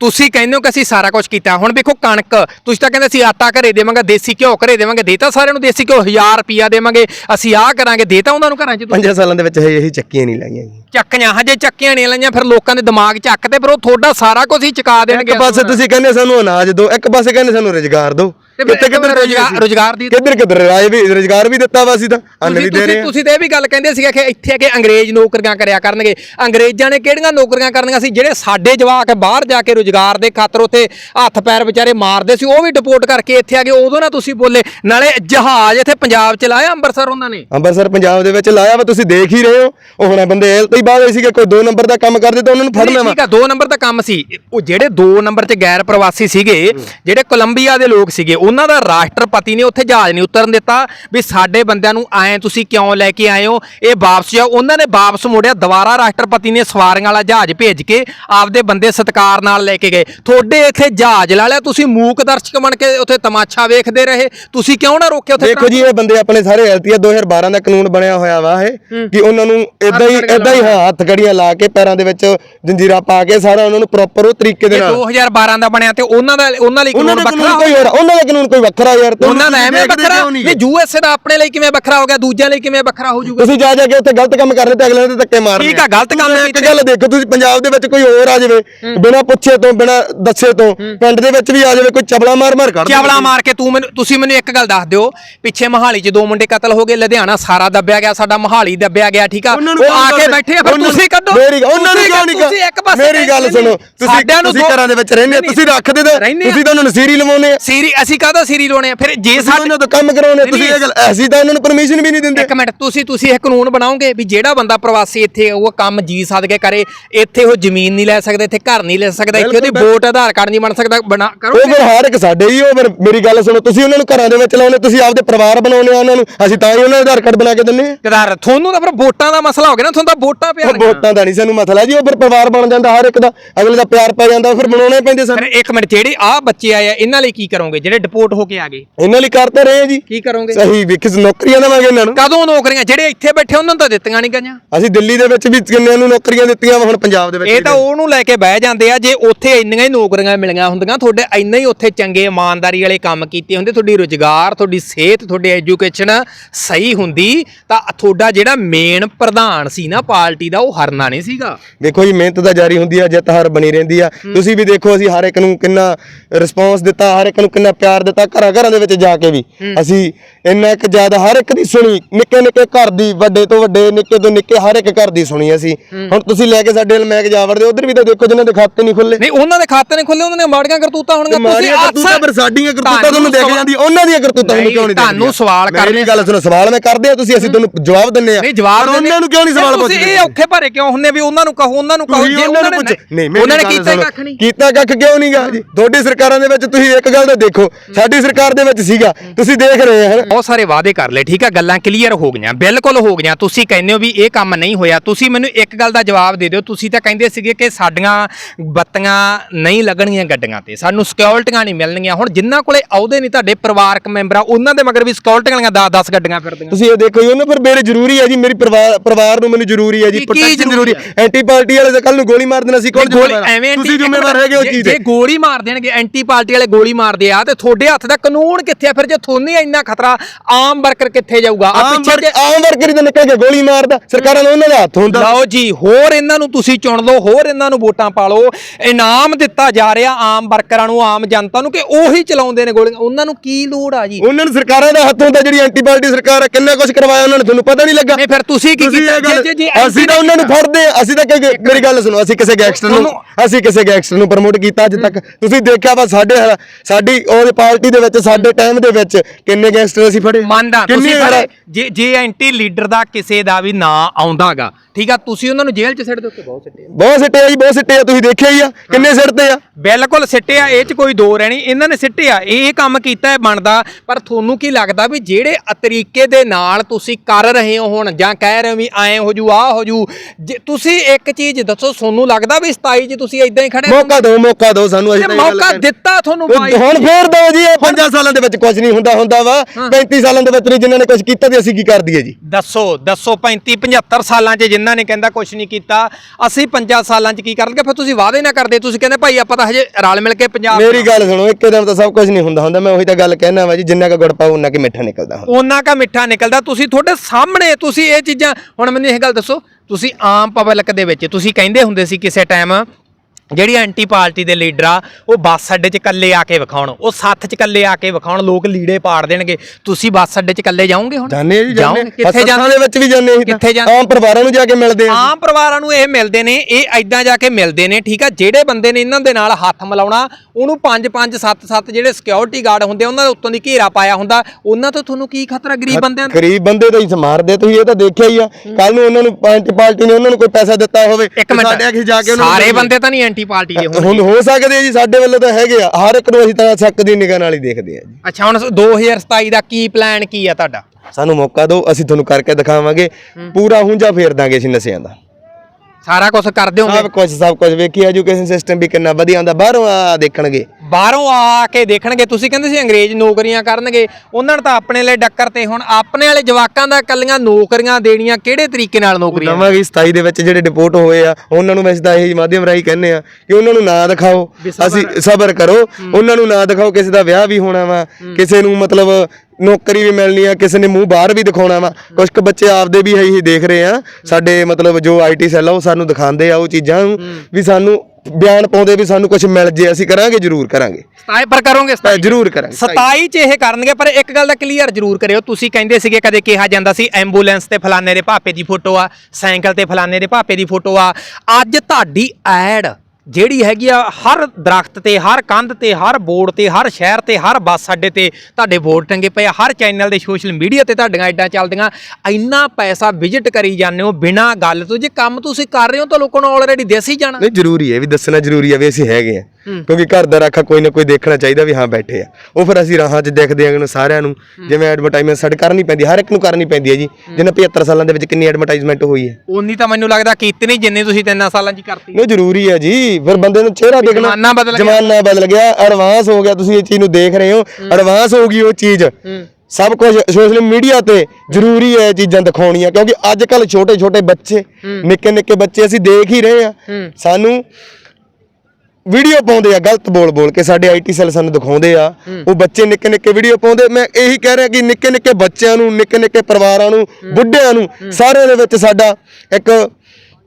S1: ਤੁਸੀਂ ਕਹਿੰਦੇ ਹੋ ਕਿ ਅਸੀਂ ਸਾਰਾ ਕੁਝ ਕੀਤਾ। ਹੁਣ ਵੇਖੋ ਕਣਕ ਤੁਸੀਂ ਤਾਂ ਕਹਿੰਦੇ ਅਸੀਂ ਆਟਾ ਘਰੇ ਦੇਵਾਂਗੇ ਦੇਸੀ ਘਿਓ ਘਰੇ ਦੇਵਾਂਗੇ ਦੇਤਾ ਸਾਰਿਆਂ ਨੂੰ ਦੇਸੀ ਘਿਓ 1000 ਰੁਪਿਆ ਦੇਵਾਂਗੇ। ਅਸੀਂ ਆਹ ਕਰਾਂਗੇ ਦੇਤਾ ਉਹਨਾਂ ਨੂੰ ਘਰਾਂ 'ਚ ਤੁਸੀਂ?
S3: ਪੰਜਾਂ ਸਾਲਾਂ ਦੇ ਵਿੱਚ ਇਹ ਇਹੀ ਚੱਕੀਆਂ ਨਹੀਂ ਲਾਈਆਂ ਜੀ।
S1: ਚੱਕੀਆਂ ਹਜੇ ਚੱਕੀਆਂ ਨਹੀਂ ਲਈਆਂ ਫਿਰ ਲੋਕਾਂ ਦੇ ਦਿਮਾਗ ਚੱਕਦੇ ਫਿਰ ਉਹ ਤੁਹਾਡਾ ਸਾਰਾ ਕੁਝ ਹੀ ਚੁਕਾ ਦੇਣਗੇ।
S3: ਇੱਕ ਪਾਸੇ ਤੁਸੀਂ ਕਹਿੰਦੇ ਸਾਨੂੰ ਅਨਾਜ ਦਿਓ ਇੱਕ ਪਾਸੇ ਕਹਿੰਦੇ ਸਾਨੂੰ ਰੋਜ਼ਗਾਰ ਦਿਓ
S1: ਇੱਕ ਵਾਰ ਰੁਜ਼ਗਾਰ- ਦੀ-
S3: ਕਿੱਧਰ ਕਿੱਧਰ ਰਾਏ ਵੀ ਰੋਜ਼ਗਾਰ ਵੀ ਦਿੱਤਾ ਵਾ ਅਸੀਂ ਤਾਂ। ਅੰਨ ਵੀ ਦੇ ਰਹੇ
S1: ਤੁਸੀਂ ਤੇ ਇਹ ਵੀ ਗੱਲ ਕਹਿੰਦੇ ਸੀਗੇ ਕਿ ਇੱਥੇ ਆ ਕੇ ਅੰਗਰੇਜ਼ ਨੌਕਰੀਆਂ ਕਰਿਆ ਕਰਨਗੇ। ਅੰਗਰੇਜ਼ਾਂ ਨੇ ਕਿਹੜੀਆਂ ਨੌਕਰੀਆਂ ਕਰਨੀਆਂ ਸੀ? ਜਿਹੜੇ ਸਾਡੇ ਜਵਾਕ ਬਾਹਰ ਜਾ ਕੇ ਰੁਜ਼ਗਾਰ ਦੇ ਖਾਤਰ ਉੱਥੇ ਹੱਥ ਪੈਰ ਵਿਚਾਰੇ ਮਾਰਦੇ ਸੀ ਉਹ ਵੀ ਡਿਪੋਰਟ ਕਰਕੇ ਇੱਥੇ ਆ ਗਏ। ਉਦੋਂ ਨਾ ਤੁਸੀਂ ਬੋਲੇ ਨਾਲੇ ਜਹਾਜ਼ ਇੱਥੇ ਪੰਜਾਬ ਚ ਲਾਇਆ ਅੰਮ੍ਰਿਤਸਰ ਉਹਨਾਂ ਨੇ।
S3: ਅੰਮ੍ਰਿਤਸਰ ਪੰਜਾਬ ਦੇ ਵਿੱਚ ਲਾਇਆ ਵਾ ਤੁਸੀਂ ਦੇਖ ਹੀ ਰਹੇ ਹੋ। ਉਹ ਹੁਣ ਬੰਦੇ ਇਹ ਤੋਂ ਹੀ ਬਾਅਦ ਸੀਗੇ ਕੋਈ 2 ਨੰਬਰ ਦਾ ਕੰਮ ਕਰਦੇ ਤਾਂ ਉਹਨਾਂ ਨੂੰ
S1: ਠੀਕ ਆ 2 ਨੰਬਰ ਦਾ ਕੰਮ ਸੀ। ਉਹ ਜਿਹੜੇ 2 ਨੰਬਰ 'ਚ ਗੈਰ ਪ੍ਰਵਾਸੀ ਸੀਗੇ ਜਿਹੜੇ ਕੋਲੰਬੀਆ ਦੇ ਲੋਕ ਸੀਗੇ ਉਹਨਾਂ ਦਾ ਰਾਸ਼ਟਰਪਤੀ ਨੇ ਉੱਥੇ ਜਹਾਜ਼ ਨਹੀਂ ਉਤਰਨ ਦਿੱਤਾ ਵੀ ਸਾਡੇ ਬੰਦਿਆਂ ਨੂੰ ਆਏ ਤੁਸੀਂ ਕਿਉਂ ਲੈ ਕੇ ਆਏ ਹੋ? ਇਹ ਵਾਪਸ ਜਾਓ। ਉਹਨਾਂ ਨੇ ਵਾਪਸ ਮੋੜਿਆ। ਦੁਬਾਰਾ ਰਾਸ਼ਟਰਪਤੀ ਨੇ ਸਵਾਰੀਆਂ ਵਾਲਾ ਜਹਾਜ਼ ਭੇਜ ਕੇ ਆਪਦੇ ਬੰਦੇ ਸਤਕਾਰ ਨਾਲ ਲੈ ਕੇ ਗਏ। ਤੁਹਾਡੇ ਇੱਥੇ ਜਹਾਜ਼ ਲਾ ਲਿਆ। ਤੁਸੀਂ ਮੂਕ ਦਰਸ਼ਕ ਬਣ ਕੇ ਉੱਥੇ ਤਮਾਸ਼ਾ ਵੇਖਦੇ ਰਹੇ। ਤੁਸੀਂ ਕਿਉਂ ਨਾ ਰੋਕਿਆ ਉੱਥੇ
S3: ਦੇਖੋ ਜੀ ਇਹ ਬੰਦੇ ਆਪਣੇ ਸਾਰੇ ਐਲਟੀਆ 2012 ਦਾ ਕਾਨੂੰਨ ਬਣਿਆ ਹੋਇਆ ਵਾ ਇਹ ਕਿ ਉਹਨਾਂ ਨੂੰ ਇਦਾਂ ਹੀ ਇਦਾਂ ਹੀ ਹੱਥ ਗੜੀਆਂ ਲਾ ਕੇ ਪੈਰਾਂ ਦੇ ਵਿੱਚ ਜੰਜੀਰਾਂ ਪਾ ਕੇ ਸਾਰਾ ਉਹਨਾਂ ਨੂੰ ਪ੍ਰੋਪਰ ਉਹ ਤਰੀਕੇ ਦੇ ਨਾਲ।
S1: 2012 ਦਾ ਬਣਿਆ ਤੇ ਉਹਨਾਂ ਦਾ ਉਹਨਾਂ ਲਈ ਕਾਨੂੰਨ ਵੱਖਰਾ
S3: ਕੋਈ ਹੋਰ ਉਹਨਾਂ ਦਾ ਕਾਨੂੰਨ ਕੋਈ ਵੱਖਰਾ ਯਾਰ
S1: ਉਹਨਾਂ ਦਾ ਐਵੇਂ ਵੱਖਰਾ?
S3: ਨਹੀਂ
S1: ਯੂਐਸਏ ਦਾ ਆਪਣੇ ਲਈ ਕਿਵੇਂ ਵੱਖਰਾ ਹੋ ਗਿਆ ਦੂਜਿਆਂ ਲਈ ਕਿਵੇਂ ਵੱਖਰਾ ਹੋ ਜਾਊਗਾ?
S3: ਤੁਸੀਂ ਜਾ ਜਾ ਕੇ ਉੱਥੇ ਗਲਤ ਕੰਮ ਕਰਨੇ ਤੇ ਅਗਲੇ ਦੇ ਧੱਕੇ ਮਾਰਨੇ
S1: ਠੀਕ ਆ, ਗਲਤ ਕੰਮ
S3: ਇੱਕ। ਗੱਲ ਦੇਖੋ ਤੁਸੀਂ ਪੰਜਾਬ ਦੇ ਵਿੱਚ ਕੋਈ ਹੋਰ ਆ ਜਾਵੇ ਬਿਨਾਂ ਪੁੱਛੇ ਤੋਂ ਬਿਨਾਂ ਦੱਸੇ ਤੋਂ ਪਿੰਡ ਦੇ ਵਿੱਚ ਵੀ ਆ ਜਾਵੇ ਕੋਈ ਚਬਲਾ ਮਾਰ ਮਾਰ ਕਰ
S1: ਚਾਵਲਾ ਮਾਰ ਕੇ ਤੂੰ ਮੈਨੂੰ ਤੁਸੀਂ ਮੈਨੂੰ ਇੱਕ ਗੱਲ ਦੱਸ ਦਿਓ ਪਿੱਛੇ ਮਹਾਲੀ 'ਚ ਦੋ ਮੁੰਡੇ ਕਤਲ ਹੋ ਗਏ ਲੁਧਿਆਣਾ ਸਾਰਾ ਦੱਬਿਆ ਗਿਆ ਸਾਡਾ ਮਹਾਲੀ ਦੱਬਿਆ ਗਿਆ ਠੀਕ ਆ? ਉਹ ਆ ਕੇ? ਬੈਠੇ ਆ ਫਿਰ ਤੁਸੀਂ ਕੱਢੋ।
S3: ਮੇਰੀ ਉਹਨਾਂ ਨੂੰ ਕਿਉਂ ਨਹੀਂ
S1: ਤੁਸੀਂ ਇੱਕ ਪਾਸੇ
S3: ਮੇਰੀ ਗੱਲ ਸੁਣੋ। ਤੁਸੀਂ ਘਰਾਂ ਦੇ ਵਿੱਚ ਰਹਿੰਦੇ ਤੁਸੀਂ ਰੱਖਦੇ। ਤੁਸੀਂ ਤਾਂ ਉਹਨਾਂ ਨੂੰ ਸੀਰੀ ਲਵਾਉਨੇ ਆ
S1: ਸੀਰੀ ਅਸੀਂ ਕਾਹਦਾ ਸੀਰੀ ਲਾਉਣੇ ਆ? ਫਿਰ ਜੇ ਸਾਡੇ
S3: ਉਹਨਾਂ ਤੋਂ ਕੰਮ ਕਰਾਉਨੇ
S1: ਨਹੀਂ,
S3: ਤੁਸੀਂ ਇਹ ਗੱਲ ਐਸੀ ਤਾਂ ਉਹਨਾਂ ਨੂੰ ਪਰਮਿਸ਼ਨ ਵੀ ਨਹੀਂ ਦਿੰਦੇ।
S1: ਇੱਕ ਮਿੰਟ ਤੁਸੀਂ ਤੁਸੀਂ ਇਹ ਕਾਨੂੰਨ ਬਣਾਓਗੇ ਵੀ ਜਿਹੜਾ ਬੰਦਾ ਪ੍ਰਵਾਸੀ ਇੱਥੇ ਉਹ ਕੰਮ ਜੀ ਸਦਕੇ ਕਰੇ ਇੱਥੇ ਉਹ ਜ਼ਮੀਨ ਨਹੀਂ ਲੈ ਸਕਦਾ ਇੱਥੇ ਘਰ ਨਹੀਂ ਲੈ ਸਕਦਾ ਇੱਥੇ ਉਹਦੀ ਵੋਟ ਆਧਾਰ ਕਾਰਡ ਨਹੀਂ ਬਣ ਸਕਦਾ ਬਣਾ ਕਰੋ
S3: ਉਹ ਫਿਰ ਹਰ ਇੱਕ ਸਾਡੇ ਹੀ ਉਹ ਫਿਰ ਮੇਰੀ ਗੱਲ ਸੁਣੋ ਤੁਸੀਂ ਉਹਨਾਂ ਨੂੰ ਘਰਾਂ ਦੇ ਵਿੱਚ ਲਾਉਨੇ ਤੁਸੀਂ ਆਪਦੇ ਪਰਿਵਾਰ ਬਣਾਉਨੇ ਆ ਉਹਨਾਂ ਨੂੰ ਅਸੀਂ ਤਾਂ ਹੀ ਉਹਨਾਂ ਦੇ ਆਧਾਰ ਕਾਰਡ ਬਣਾ ਕੇ ਦਿੰਨੇ ਆ
S1: ਕਿਦਾਰ ਤੁਹਾਨੂੰ ਤਾਂ ਫਿਰ ਵੋਟਾਂ ਦਾ ਮਸਲਾ ਹੋ ਗਿਆ ਨਾ ਤੁਹਾਨੂੰ ਤਾਂ ਵੋਟਾਂ ਪਿਆ
S3: ਉਹ ਵੋਟਾਂ ਦਾ ਨਹੀਂ ਸਾਨੂੰ ਮਸਲਾ ਜੀ ਉਹ ਫਿਰ ਪਰਿਵਾਰ ਬਣ ਜਾਂਦਾ ਹਰ ਇੱਕ ਦਾ ਅਗਲੇ ਦਾ ਪਿਆਰ ਪੈ ਜਾਂਦਾ ਫਿਰ ਬਣਾਉਣੇ ਪੈਂਦੇ ਸਾਨੂੰ।
S1: ਇੱਕ ਮਿੰਟ ਜਿਹੜੇ ਆ ਬੱਚੇ ਆਏ ਆ ਇਹਨਾਂ ਲਈ ਕੀ ਕਰੋਗੇ? ਜਿਹੜੇ ਡਿਪੋਰਟ ਹੋ ਕੇ ਆ ਗਏ।
S3: ਇਹਨਾਂ ਲਈ ਕਰਦੇ ਰਹੇ ਆ ਜੀ।
S1: ਕੀ ਕਰੋਗੇ?
S3: ਸਹੀ ਵੀ ਕਿਸ ਨੌਕਰੀਆਂ ਦੇਵਾਂਗੇ ਇਹਨਾਂ ਨੂੰ।
S1: ਕਦੋਂ ਨੌਕਰੀਆਂ? ਜਿਹੜੇ ਇੱਥੇ ਬੈਠੇ ਉਹਨਾਂ ਨੂੰ ਤਾਂ ਦਿੱਤੀਆਂ ਨਹੀਂ ਗਈਆਂ।
S3: ਅਸੀਂ ਦਿੱਲੀ ਦੇ ਵਿੱਚ ਵੀ ਕਿੰਨਿਆਂ ਨੂੰ ਨੌਕਰੀਆਂ ਦਿੱਤੀਆਂ ਹੁਣ ਪੰਜਾਬ ਦੇ ਵਿੱਚ
S1: ਇਹ ਤਾਂ ਉਹਨੂੰ ਲੈ ਕੇ ਬਹਿ ਜਾਂਦੇ ਆ ਜੇ ਉੱਥੇ ਇੰਨੀਆਂ ਹੀ ਨੌਕਰੀਆਂ ਮਿਲੀਆਂ ਹੁੰਦੀਆਂ ਤੁਹਾਡੇ ਇੰਨਾ ਹੀ ਉੱਥੇ ਚੰਗੇ ਇਮਾਨਦਾਰੀ ਵਾਲੇ ਕੰਮ ਕੀਤੇ ਹੁੰਦੇ ਤੁਹਾਡੀ ਰੁਜ਼ਗਾਰ ਤੁਹਾਡੀ ਸਿਹਤ ਤੁਹਾਡੀ ਐਜੂਕੇਸ਼ਨ ਸਹੀ ਹੁੰਦੀ ਤਾਂ ਤੁਹਾਡਾ ਜਿਹੜਾ ਮੇਨ ਪ੍ਰਧਾਨ ਸੀ ਨਾ ਪਾਰਟੀ ਦਾ ਉਹ ਹਰਨਾ ਨਹੀਂ ਸੀਗਾ।
S3: ਦੇਖੋ ਜੀ ਮਿਹਨਤ ਤਾਂ ਜਾਰੀ ਹੁੰਦੀ ਆ ਜਿੱਤ ਹਾਰ ਬਣੀ ਰਹਿੰਦੀ ਆ। ਤੁਸੀਂ ਵੀ ਦੇਖੋ ਅਸੀਂ ਹਰ ਇੱਕ ਨੂੰ ਕਿੰਨਾ ਰਿਸਪੌਂਸ ਦਿੱਤਾ ਹਰ ਇੱਕ ਨੂੰ ਕਿੰਨਾ ਪਿਆਰ ਦਿੱਤਾ ਘਰਾਂ ਘਰਾਂ ਦੇ ਵਿੱਚ ਜਾ ਕੇ ਵੀ। ਅਸੀਂ ਇੰਨਾ ਇੱਕ ਜ਼ਿਆਦਾ ਹਰ ਇੱਕ ਦੀ ਸੁਣੀ। ਨਿੱਕੇ ਨਿੱਕੇ ਘਰ ਦੀ ਵੱਡੇ ਤੋਂ ਵੱਡੇ ਨਿੱਕੇ ਤੋਂ ਨਿੱਕੇ ਹਰ ਇੱਕ ਘਰ ਦੀ ਸੁਣੀ ਅਸੀਂ। ਹੁਣ ਤੁਸੀਂ ਲੈ ਕੇ ਸਾਡੇ ਨਾਲ ਮੈਕ ਜਾ ਵੜਦੇ ਉਧਰ ਵੀ ਤਾਂ ਦੇਖੋ ਜਿਨ੍ਹਾਂ ਦੇ ਖਾਤੇ ਨਹੀਂ ਖੁੱਲੇ
S1: ਨਹੀਂ ਉਹਨਾਂ ਦੇ ਖਾਤੇ ਨੇ ਖੁੱਲੇ ਉਹਨਾਂ ਨੇ ਮਾੜੀਆਂ ਕਰਤੂਤਾਂ ਹੋਣਗੀਆਂ।
S3: ਮਾਰੀਆਂ ਕਰਤੂਤਾਂ ਪਰ ਸਾਡੀਆਂ ਕਰਤੂਤਾਂ ਤੁਹਾਨੂੰ ਦਿਖ ਜਾਂਦੀ ਉਹਨਾਂ ਦੀਆਂ ਕਰਤੂਤਾਂ ਤੁਹਾਨੂੰ ਕਿਉਂ ਨਹੀਂ
S1: ਤੁਹਾਨੂੰ ਸਵਾਲ
S3: ਮੇਰੀ
S1: ਕਰਨੇ
S3: ਗੱਲ ਸੁਣੋ ਸਵਾਲ ਮੈਂ ਕਰਦੇ ਆ ਤੁਸੀਂ ਅਸੀਂ ਤੁਹਾਨੂੰ ਜਵਾਬ ਦਿੰਨੇ ਆ
S1: ਨਹੀਂ ਜਵਾਬ
S3: ਉਹਨਾਂ ਨੂੰ ਕਿਉਂ ਨਹੀਂ ਸਵਾਲ
S1: ਤੁਸੀਂ
S3: ਪੁੱਛਦੇ?
S1: ਇਹ ਔਖੇ ਭਰੇ ਕਿਉਂ ਹੁੰਨੇ ਵੀ ਉਹਨਾਂ ਨੂੰ ਕਹੋ ਉਹਨਾਂ ਨੂੰ ਕਹੋ?
S3: ਤੁਸੀਂ ਉਹਨਾਂ ਨੂੰ ਨਹੀਂ
S1: ਉਹਨਾਂ ਕੀਤਾ। ਕੱਖ ਨਹੀਂ।
S3: ਕੀਤਾ ਕੱਖ ਕਿਉਂ ਨਹੀਂਗਾ ਜੀ ਤੁਹਾਡੀ ਸਰਕਾਰਾਂ ਦੇ ਵਿੱਚ ਤੁਸੀਂ ਇੱਕ ਗੱਲ ਤਾਂ ਦੇਖੋ। ਸਾਡੀ ਸਰਕਾਰ ਦੇ ਵਿੱਚ ਸੀਗਾ। ਤੁਸੀਂ ਦੇਖ ਰਹੇ ਆ
S1: ਬਹੁਤ ਸਾਰੇ ਵਾਅਦੇ ਕਰ ਲਏ ਠੀਕ ਆ ਗੱਲਾਂ ਕਲੀਅਰ ਹੋ ਗਈਆਂ ਬਿਲਕੁਲ ਹੋ ਗਈਆਂ। ਤੁਸੀਂ ਕਹਿੰਦੇ ਹੋ ਵੀ ਇਹ ਕੰਮ ਨਹੀਂ ਹੋਇਆ। ਤੁਸੀਂ ਮੈਨੂੰ ਇੱਕ ਗੱਲ ਦਾ ਜਵਾਬ ਦੇ ਦਿਓ। ਤੁਸੀਂ ਤਾਂ ਕਹਿੰਦੇ ਸੀਗੇ ਕਿ ਸਾਡੀਆਂ ਬੱਤੀਆਂ ਨਹੀਂ ਲੱਗਣਗੀਆਂ ਗੱਡੀਆਂ ਤੇ। ਸਾਨੂੰ ਸਿਕਿਉਰਿਟੀਆਂ ਨਹੀਂ ਮਿਲਣਗੀਆਂ। ਹੁਣ ਜਿਨ੍ਹਾਂ ਕੋਲੇ ਆਉਦੇ ਨਹੀਂ ਤੁਹਾਡੇ ਪਰਿਵਾਰਕ ਮੈਂਬਰ ਆ ਉਹਨਾਂ ਦੇ ਮਗਰ ਵੀ ਸਿਕਿਉਰਿਟੀਆਂ ਵਾਲੀਆਂ 10 10 ਗੱਡੀਆਂ ਫਿਰਦੀਆਂ।
S3: ਤੁਸੀਂ ਇਹ ਦੇਖੋ ਜੀ ਉਹਨਾਂ ਫਿਰ ਮੇਰੇ ਜ਼ਰੂਰੀ ਹੈ ਜੀ ਮੇਰੀ ਪਰਿਵਾਰ ਪਰਿਵਾਰ ਨੂੰ ਮੈਨੂੰ ਜ਼ਰੂਰੀ ਹੈ ਜੀ ਪ੍ਰੋਟੈਕਸ਼ਨ
S1: ਜ਼ਰੂਰੀ
S3: ਐਂਟੀ ਪਾਰਟੀ ਵਾਲੇ ਕੱਲ ਨੂੰ ਗੋਲੀ ਮਾਰ ਦੇਣਾ ਸੀ ਕੌਣ ਜ਼ਿੰਮੇਵਾਰ ਤੁਸੀਂ ਜ਼ਿੰਮੇਵਾਰ ਹੈਗੇ ਉਹ ਚੀਜ਼
S1: ਜੇ
S3: ਦੇ
S1: ਗੋਲੀ ਮਾਰ ਦੇਣਗੇ ਐਂਟੀ ਪਾਰਟੀ ਵਾਲੇ ਗੋਲੀ ਮਾਰਦੇ ਆ ਤੇ ਤੁਹਾਡੇ ਹੱਥ ਦਾ ਕਾਨੂੰਨ ਕਿੱਥੇ ਆ? ਫਿਰ ਜੇ ਤੁਹਾਨੂੰ ਇੰਨਾ ਖਤਰਾ ਆਮ ਵਰਕਰ ਕਿੱਥੇ ਜਾਊਗਾ? ਆ ਪਿੱਛੇ ਜੇ
S3: ਆਮ ਵਰਕਰ ਹੀ ਤਾਂ ਨਿਕਲ ਕੇ ਗੋਲੀ ਮਾਰਦਾ ਸਰਕਾਰਾਂ ਨੂੰ ਉਹਨਾਂ ਦਾ ਹੱਥ ਹੁੰਦਾ।
S1: ਲਓ ਜੀ ਹੋਰ ਇਹਨਾਂ ਨੂੰ ਤੁਸੀਂ ਚੁਣ ਲਓ ਹੋਰ ਇਹਨਾਂ ਨੂੰ ਵੋਟਾਂ ਪਾ ਲਓ। ਇਨਾਮ ਦਿੱਤਾ ਜਾ ਰਿਹਾ ਆਮ ਵਰਕਰਾਂ ਨੂੰ ਆਮ ਜਨਤਾ ਨੂੰ ਕਿ ਉਹੀ ਚਲਾਉਂਦੇ ਨੇ ਗੋਲੀਆਂ। ਉਹਨਾਂ ਨੂੰ ਕੀ ਲੋੜ ਆ ਜੀ?
S3: ਉਹਨਾਂ ਨੂੰ ਸਰਕਾਰਾਂ ਦਾ ਹੱਥ ਹੁੰਦਾ ਜਿਹੜੀ ਐਂਟੀ ਪਾਰਟੀ ਸਰਕਾਰ ਹੈ ਕਿੰਨਾ ਕੁਝ ਕਰਵਾਇਆ ਉਹਨਾਂ ਨੇ ਤੁਹਾਨੂੰ ਪਤਾ ਨਹੀਂ ਲੱਗਾ।
S1: ਨਹੀਂ ਫਿਰ ਤੁਸੀਂ ਕੀ ਕੀਤਾ? ਜੇ-
S3: ਅਸੀਂ ਤਾਂ ਉਹਨਾਂ ਨੂੰ ਫੜਦੇ ਅਸੀਂ ਤਾਂ ਕਿ ਮੇਰੀ ਗੱਲ ਸੁਣੋ ਅਸੀਂ ਕਿਸੇ ਗੈਂਗਸਟਰ ਨੂੰ ਅਸੀਂ ਕਿਸੇ ਗੈਂਗਸਟਰ ਨੂੰ ਪ੍ਰਮੋਟ ਕੀਤਾ ਅੱਜ ਤੱਕ। ਤੁਸੀਂ ਦੇਖਿਆ ਵਾ ਸਾਡੇ ਸਾਡੀ ਉਹਦੀ ਪਾਰਟੀ ਦੇ ਵਿੱਚ ਸਾਡੇ ਟਾਈਮ ਦੇ ਵਿੱਚ ਕਿੰਨੇ ਗੈਂਗਸਟਰ ਅਸੀਂ ਫੜੇ?
S1: ਮੰਨਦਾ
S3: ਕਿੰਨੀ
S1: ਤੁਸੀਂ ਫੜੇ, ਜੇ ਜੇ ਐਂਟੀ ਲੀਡਰ ਦਾ ਕਿਸੇ ਦਾ ਵੀ ਨਾਂ ਆਉਂਦਾਗਾ ਠੀਕ ਆ? ਤੁਸੀਂ ਉਹਨਾਂ ਨੂੰ ਜੇਲ੍ਹ 'ਚ ਸਿੱਟ ਕਿ ਬਹੁਤ ਸਿੱਟੇ
S3: ਬਹੁਤ ਸਿੱਟੇ ਆ ਜੀ ਬਹੁਤ ਸਿੱਟੇ ਆ ਤੁਸੀਂ ਦੇਖਿਆ ਹੀ ਆ ਕਿੰਨੇ ਸਿੱਟਦੇ ਆ?
S1: ਬਿਲਕੁਲ ਸਿੱਟੇ ਆ ਇਹ 'ਚ ਕੋਈ ਦੋ ਰਹਿਣੀ ਇਹਨਾਂ ਨੇ ਸਿੱਟੇ ਆ ਇਹ ਕੰਮ ਕੀਤਾ ਹੈ ਬਣਦਾ। ਪਰ ਤੁਹਾਨੂੰ ਕੀ ਲੱਗਦਾ ਵੀ ਜਿਹੜੇ ਤਰੀਕੇ ਦੇ ਨਾਲ ਤੁਸੀਂ ਕਰ ਰਹੇ ਹੋ ਹੁਣ ਜਾਂ ਕਹਿ ਰਹੇ ਹੋ ਵੀ ਐਂ ਹੋ ਜੂ ਆ ਹੋ ਜੂ ਜੇ ਤੁਸੀਂ ਇੱਕ ਚੀਜ਼ ਦੱਸੋ ਤੁਹਾਨੂੰ ਲੱਗਦਾ ਵੀ 27 'ਚ ਤੁਸੀਂ ਇਦਾਂ ਹੀ ਖੜੇ
S3: ਮੌਕਾ ਦਿਓ ਮੌਕਾ ਦਿਓ ਸਾਨੂੰ ਗੱਲ
S1: ਮੌਕਾ। ਦਿੱਤਾ ਤੁਹਾਨੂੰ ਬਾਈ
S3: ਹੁਣ ਫੇਰ ਦਿਓ ਜੀ ਇਹ 5 ਸਾਲਾਂ ਦੇ ਵਿੱਚ ਕੁਝ ਨਹੀਂ ਹੁੰਦਾ ਹੁੰਦਾ ਵਾ। 35 ਸਾਲਾਂ ਦੇ ਵਿੱਚ ਨਹੀਂ ਜਿਨ੍ਹਾਂ ਨੇ ਕੁਝ ਕੀਤਾ ਤੇ ਅਸੀਂ ਕੀ ਕਰ ਦਈਏ ਜੀ?
S1: ਦੱਸੋ ਦੱਸੋ 35 75 ਸਾਲਾਂ 'ਚ ਜਿਨ੍ਹਾਂ ਨੇ ਕਹਿੰਦਾ ਕੁਝ ਨਹੀਂ ਕੀਤਾ ਅਸੀਂ 5 ਸਾਲਾਂ 'ਚ ਕੀ ਕਰਨਗੇ ਫਿਰ ਤੁਸੀਂ ਵਾਅਦੇ ਨਾ ਕਰਦੇ ਤੁਸੀਂ ਕਹਿੰਦੇ ਭਾਈ ਆਪਾਂ ਤਾਂ ਹਜੇ ਰਲ ਮਿਲ ਕੇ ਪੰਜਾਬ
S3: ਮੇਰੀ ਗੱਲ ਸੁਣੋ ਇੱਕੇ ਦਿਨ ਤਾਂ ਸਭ ਕੁਝ ਨਹੀਂ ਹੁੰਦਾ ਹੁੰਦਾ। ਮੈਂ ਉਹੀ ਤਾਂ ਗੱਲ ਕਹਿਣਾ ਵਾ ਜੀ ਜਿੰਨਾ ਕਾ ਗੁੜ ਪਾਓ ਉਹਨਾਂ ਕੇ ਮਿੱਠਾ ਨਿਕਲਦਾ ਹੁੰਦਾ।
S1: ਉਹਨਾਂ ਕਾ ਮਿੱਠਾ ਨਿਕਲਦਾ। ਤੁਸੀਂ ਤੁਹਾਡੇ ਸਾਹਮਣੇ ਤੁਸੀਂ ਇਹ ਚੀਜ਼ਾਂ ਹੁਣ ਮੈਨੂੰ ਇਹ ਗੱਲ ਦੱਸੋ ਤੁਸੀਂ ਆਮ ਪਬਲਿਕ ਦੇ ਵਿੱਚ ਤੁਸੀਂ ਕਹਿੰਦੇ ਹੁੰਦੇ ਸੀ ਕਿਸੇ ਟਾਈਮ ਜਿਹੜੀ ਐਂਟੀ ਪਾਰਟੀ ਦੇ ਲੀਡਰ ਆ ਉਹ ਬੱਸ ਅੱਡੇ 'ਚ ਇਕੱਲੇ ਆ ਕੇ ਵਿਖਾਉਣ ਉਹ ਸੱਥ 'ਚ ਇਕੱਲੇ ਆ ਕੇ ਵਿਖਾਉਣ ਲੋਕ ਲੀੜੇ ਪਾੜ ਦੇਣਗੇ। ਤੁਸੀਂ ਬੱਸ ਅੱਡੇ 'ਚ ਇਕੱਲੇ ਜਾਓਗੇ ਹੁਣ?
S3: ਜਾਣੇ ਜੀ
S1: ਜਾਓਗੇ? ਕਿੱਥੇ ਜਾਂਦੇ?
S3: ਦੇ ਵਿੱਚ ਵੀ ਜਾਣੇ ਅਸੀਂ ਤਾਂ।
S1: ਕਿੱਥੇ ਜਾਂਦੇ?
S3: ਆਮ ਪਰਿਵਾਰਾਂ ਨੂੰ ਜਾ ਕੇ ਮਿਲਦੇ ਆ
S1: ਆਮ ਪਰਿਵਾਰਾਂ ਨੂੰ ਇਹ ਮਿਲਦੇ ਨੇ ਇਹ ਐਦਾਂ ਜਾ ਕੇ ਮਿਲਦੇ ਨੇ ਠੀਕ ਆ? ਜਿਹੜੇ ਬੰਦੇ ਨੇ ਇਹਨਾਂ ਦੇ ਨਾਲ ਹੱਥ ਮਿਲਾਉਣਾ ਉਹਨੂੰ 5 5 7 7 ਜਿਹੜੇ ਸਿਕਿਉਰਿਟੀ ਗਾਰਡ ਹੁੰਦੇ ਆ, ਉਹਨਾਂ ਦੇ ਉੱਤੋਂ ਦੀ ਘੇਰਾ ਪਾਇਆ ਹੁੰਦਾ। ਉਹਨਾਂ ਤੋਂ ਤੁਹਾਨੂੰ ਕੀ ਖਤਰਾ ਗਰੀਬ ਬੰਦਿਆਂ ਦਾ
S3: ਗਰੀਬ ਬੰਦੇ ਤਾਂ ਹੀ ਮਾਰਦੇ ਤੁਸੀਂ ਇਹ ਤਾਂ ਦੇਖਿਆ ਹੀ ਆ। ਕੱਲ ਨੂੰ ਉਹਨਾਂ ਨੂੰ ਪਾਰਟੀ ਪਾਰਟੀ ਨੇ ਉਹਨਾਂ ਨੂੰ ਕੋਈ ਪੈਸਾ ਦਿੱਤਾ ਹੋਵੇ ਤੇ ਸਾਡੇ ਅੱਗੇ ਜਾ ਕੇ ਉਹਨਾਂ ਨੂੰ
S1: ਸਾਰੇ। ਬੰਦੇ ਤਾਂ ਨਹੀਂ ਐਂਟੀ ਪਾਰਟੀ ਦੇ ਹੋਣ
S3: ਹੋ ਸਕਦੇ ਜੀ ਸਾਡੇ ਵੱਲੋਂ ਤਾਂ ਹੈਗੇ ਆ। ਹਰ ਇੱਕ ਨੂੰ ਅਸੀਂ ਤਾਂ ਸ਼ੱਕ ਦੀ ਨਿਗਾਹ ਨਾਲ ਹੀ ਦੇਖਦੇ ਆ ਜੀ।
S1: ਅੱਛਾ ਹੁਣ 2027 ਦਾ ਕੀ ਪਲਾਨ ਕੀ ਆ ਤੁਹਾਡਾ?
S3: ਸਾਨੂੰ ਮੌਕਾ ਦਿਓ ਅਸੀਂ ਤੁਹਾਨੂੰ ਕਰਕੇ ਦਿਖਾਵਾਂਗੇ। ਪੂਰਾ ਹੁੰਜਾ ਫੇਰ ਦਾਂਗੇ ਅਸੀਂ ਨਸ਼ਿਆਂ ਦਾ।
S1: ਸਾਰਾ ਕੁਝ ਕਰ ਦਿਓਗੇ
S3: ਸਭ ਕੁਝ ਸਭ ਕੁਝ ਵੇਖੀ ਐਜੂਕੇਸ਼ਨ ਸਿਸਟਮ ਵੀ ਕਿੰਨਾ ਵਧੀਆ ਹੁੰਦਾ। ਬਾਹਰੋਂ ਆ ਦੇਖਣਗੇ।
S1: ਬਾਹਰੋਂ ਆ ਕੇ ਦੇਖਣਗੇ। ਤੁਸੀਂ ਕਹਿੰਦੇ ਸੀ ਅੰਗਰੇਜ਼ ਨੌਕਰੀਆਂ ਕਰਨਗੇ। ਉਹਨਾਂ ਨੇ ਤਾਂ ਆਪਣੇ ਲਈ ਡੱਕਰ ਤੇ ਹੁਣ ਆਪਣੇ ਵਾਲੇ ਜਵਾਕਾਂ ਦਾ ਕੱਲੀਆਂ ਨੌਕਰੀਆਂ ਦੇਣੀਆਂ ਕਿਹੜੇ ਤਰੀਕੇ ਨਾਲ ਨੌਕਰੀਆਂ?
S3: ਨਵਾਂਗੇ 27 ਦੇ ਵਿੱਚ ਜਿਹੜੇ ਡਿਪੋਰਟ ਹੋਏ ਆ ਉਹਨਾਂ ਨੂੰ ਵੈਸੇ ਤਾਂ ਇਹੀ ਮਾਧਿਅਮ ਰਾਹੀਂ ਕਹਿੰਦੇ ਆ ਕਿ ਉਹਨਾਂ ਨੂੰ ਨਾ ਦਿਖਾਓ। ਅਸੀਂ ਸਬਰ ਕਰੋ। ਉਹਨਾਂ ਨੂੰ ਨਾ ਦਿਖਾਓ। ਕਿਸੇ ਦਾ ਵਿਆਹ ਵੀ ਹੋਣਾ ਵਾ। ਕਿਸੇ ਨੂੰ ਮਤਲਬ ਨੌਕਰੀ ਵੀ ਮਿਲਣੀ ਆ ਕਿਸੇ ਨੇ ਮੂੰਹ ਬਾਹਰ ਵੀ ਦਿਖਾਉਣਾ ਵਾ। ਕੁਝ ਕੁ ਬੱਚੇ ਆਪਦੇ ਵੀ ਇਹੀ ਦੇਖ ਰਹੇ ਆ। ਸਾਡੇ ਮਤਲਬ ਜੋ ਆਈਟੀ ਸੈੱਲ ਆ ਉਹ ਸਾਨੂੰ ਦਿਖਾਉਂਦੇ ਆ ਉਹ ਚੀਜ਼ਾਂ ਨੂੰ। ਵੀ ਸਾਨੂੰ ਬਿਆਨ ਪਾਉਂਦੇ ਵੀ ਸਾਨੂੰ ਕੁਝ ਮਿਲ ਜੇ ਅਸੀਂ ਕਰਾਂਗੇ ਜ਼ਰੂਰ ਕਰਾਂਗੇ।
S1: 27 ਪਰ ਕਰੋਗੇ 27
S3: ਜ਼ਰੂਰ ਕਰਾਂਗੇ
S1: 27 ਚ ਇਹ ਕਰਨਗੇ ਪਰ ਇੱਕ ਗੱਲ ਦਾ ਕਲੀਅਰ ਜ਼ਰੂਰ ਕਰਿਓ। ਤੁਸੀਂ ਕਹਿੰਦੇ ਸੀਗੇ ਕਦੇ ਕਿਹਾ ਜਾਂਦਾ ਸੀ ਐਂਬੂਲੈਂਸ ਤੇ ਫਲਾਣੇ ਦੇ ਭਾਪੇ ਦੀ ਫੋਟੋ ਆ ਸਾਈਕਲ ਤੇ ਫਲਾਣੇ ਦੇ ਭਾਪੇ ਦੀ ਫੋਟੋ ਆ। ਅੱਜ ਤੁਹਾਡੀ ਐਡ ਜਿਹੜੀ ਹੈਗੀ ਆ ਹਰ ਦਰਖਤ ਤੇ, ਹਰ ਕੰਧ ਤੇ, ਹਰ ਬੋਰਡ ਤੇ, ਹਰ ਸ਼ਹਿਰ ਤੇ, ਹਰ ਬੱਸ ਅੱਡੇ ਤੇ ਤੁਹਾਡੇ ਬੋਰਡ ਟੰਗੇ ਪਏ ਆ। ਹਰ ਚੈਨਲ ਦੇ ਸੋਸ਼ਲ ਮੀਡੀਆ ਤੇ ਤੁਹਾਡੀਆਂ ਐਡਾਂ ਚੱਲਦੀਆਂ। ਇੰਨਾ ਪੈਸਾ ਵਿਜ਼ਿਟ ਕਰੀ ਜਾਂਦੇ ਹੋ ਬਿਨਾਂ ਗੱਲ ਤੋਂ। ਜੇ ਕੰਮ ਤੁਸੀਂ ਕਰ ਰਹੇ ਹੋ ਤਾਂ ਲੋਕਾਂ ਨੂੰ ਆਲਰੇਡੀ ਦਿਸ ਹੀ ਜਾਣਾ।
S3: ਨਹੀਂ, ਜ਼ਰੂਰੀ ਹੈ ਵੀ ਦੱਸਣਾ ਜ਼ਰੂਰੀ ਹੈ ਵੀ ਅਸੀਂ ਹੈਗੇ ਆ। ਕਿਉਂਕਿ ਘਰ ਦਾ ਰਾਖਾ ਕੋਈ ਨਾ ਕੋਈ ਦੇਖਣਾ ਚਾਹੀਦਾ ਵੀ ਹਾਂ ਬੈਠੇ ਆ। ਉਹ ਫਿਰ ਅਸੀਂ ਰਾਹਾਂ 'ਚ ਦੇਖਦੇ ਆਂ ਸਾਰਿਆਂ ਨੂੰ। ਜਿਵੇਂ ਐਡਵਰਟਾਈਜ਼ਮੈਂਟ ਸਾਡੇ ਕਰਨੀ ਪੈਂਦੀ ਹਰ ਇੱਕ ਨੂੰ ਕਰਨੀ ਪੈਂਦੀ ਹੈ ਜੀ। ਜਿਹਨਾਂ 75 ਸਾਲਾਂ ਦੇ ਵਿੱਚ ਕਿੰਨੀ ਐਡਵਰਟਾਈਜ਼ਮੈਂਟ ਹੋਈ ਹੈ।
S1: ਉਨੀ ਤਾਂ ਮੈਨੂੰ ਲੱਗਦਾ ਕੀਤੀ ਨਹੀਂ ਜਿੰਨੀ ਤੁਸੀਂ ਤਿੰਨਾਂ ਸਾਲਾਂ 'ਚ ਕਰਤੀ।
S3: ਉਹ ਜ਼ਰੂਰੀ ਹੈ ਜੀ। ਫਿਰ ਬੰਦੇ ਨੂੰ ਚਿਹਰਾ ਦੇਖਣਾ
S1: ਜ਼ਮਾਨਾ ਬਦਲ ਗਿਆ।
S3: ਜ਼ਮਾਨਾ ਬਦਲ ਗਿਆ। ਐਡਵਾਂਸ ਹੋ ਗਿਆ। ਤੁਸੀਂ ਇਹ ਚੀਜ਼ ਨੂੰ ਦੇਖ ਰਹੇ ਹੋ। ਐਡਵਾਂਸ ਹੋ ਗਈ ਉਹ ਚੀਜ਼। ਸਭ ਕੁਝ ਸੋਸ਼ਲ ਮੀਡੀਆ ਤੇ ਜ਼ਰੂਰੀ ਹੈ ਚੀਜ਼ਾਂ ਦਿਖਾਉਣੀਆਂ। ਕਿਉਂਕਿ ਅੱਜ ਕੱਲ ਛੋਟੇ ਛੋਟੇ ਬੱਚੇ ਨਿੱਕੇ ਨਿੱਕੇ ਬੱਚੇ ਅਸੀਂ ਦੇਖ ਹੀ ਰਹੇ ਆ ਸਾਨੂੰ ਵੀਡੀਓ ਪਾਉਂਦੇ ਆ ਗਲਤ ਬੋਲ ਬੋਲ ਕੇ ਸਾਡੇ ਆਈਟੀ ਸੈੱਲ ਸਾਨੂੰ ਦਿਖਾਉਂਦੇ ਆ। ਉਹ ਬੱਚੇ ਨਿੱਕੇ ਨਿੱਕੇ ਵੀਡੀਓ ਪਾਉਂਦੇ। ਮੈਂ ਇਹੀ ਕਹਿ ਰਿਹਾ ਕਿ ਨਿੱਕੇ ਨਿੱਕੇ ਬੱਚਿਆਂ ਨੂੰ ਨਿੱਕੇ ਨਿੱਕੇ ਪਰਿਵਾਰਾਂ ਨੂੰ ਬੁੱਢਿਆਂ ਨੂੰ ਸਾਰਿਆਂ ਦੇ ਵਿੱਚ ਸਾਡਾ ਇੱਕ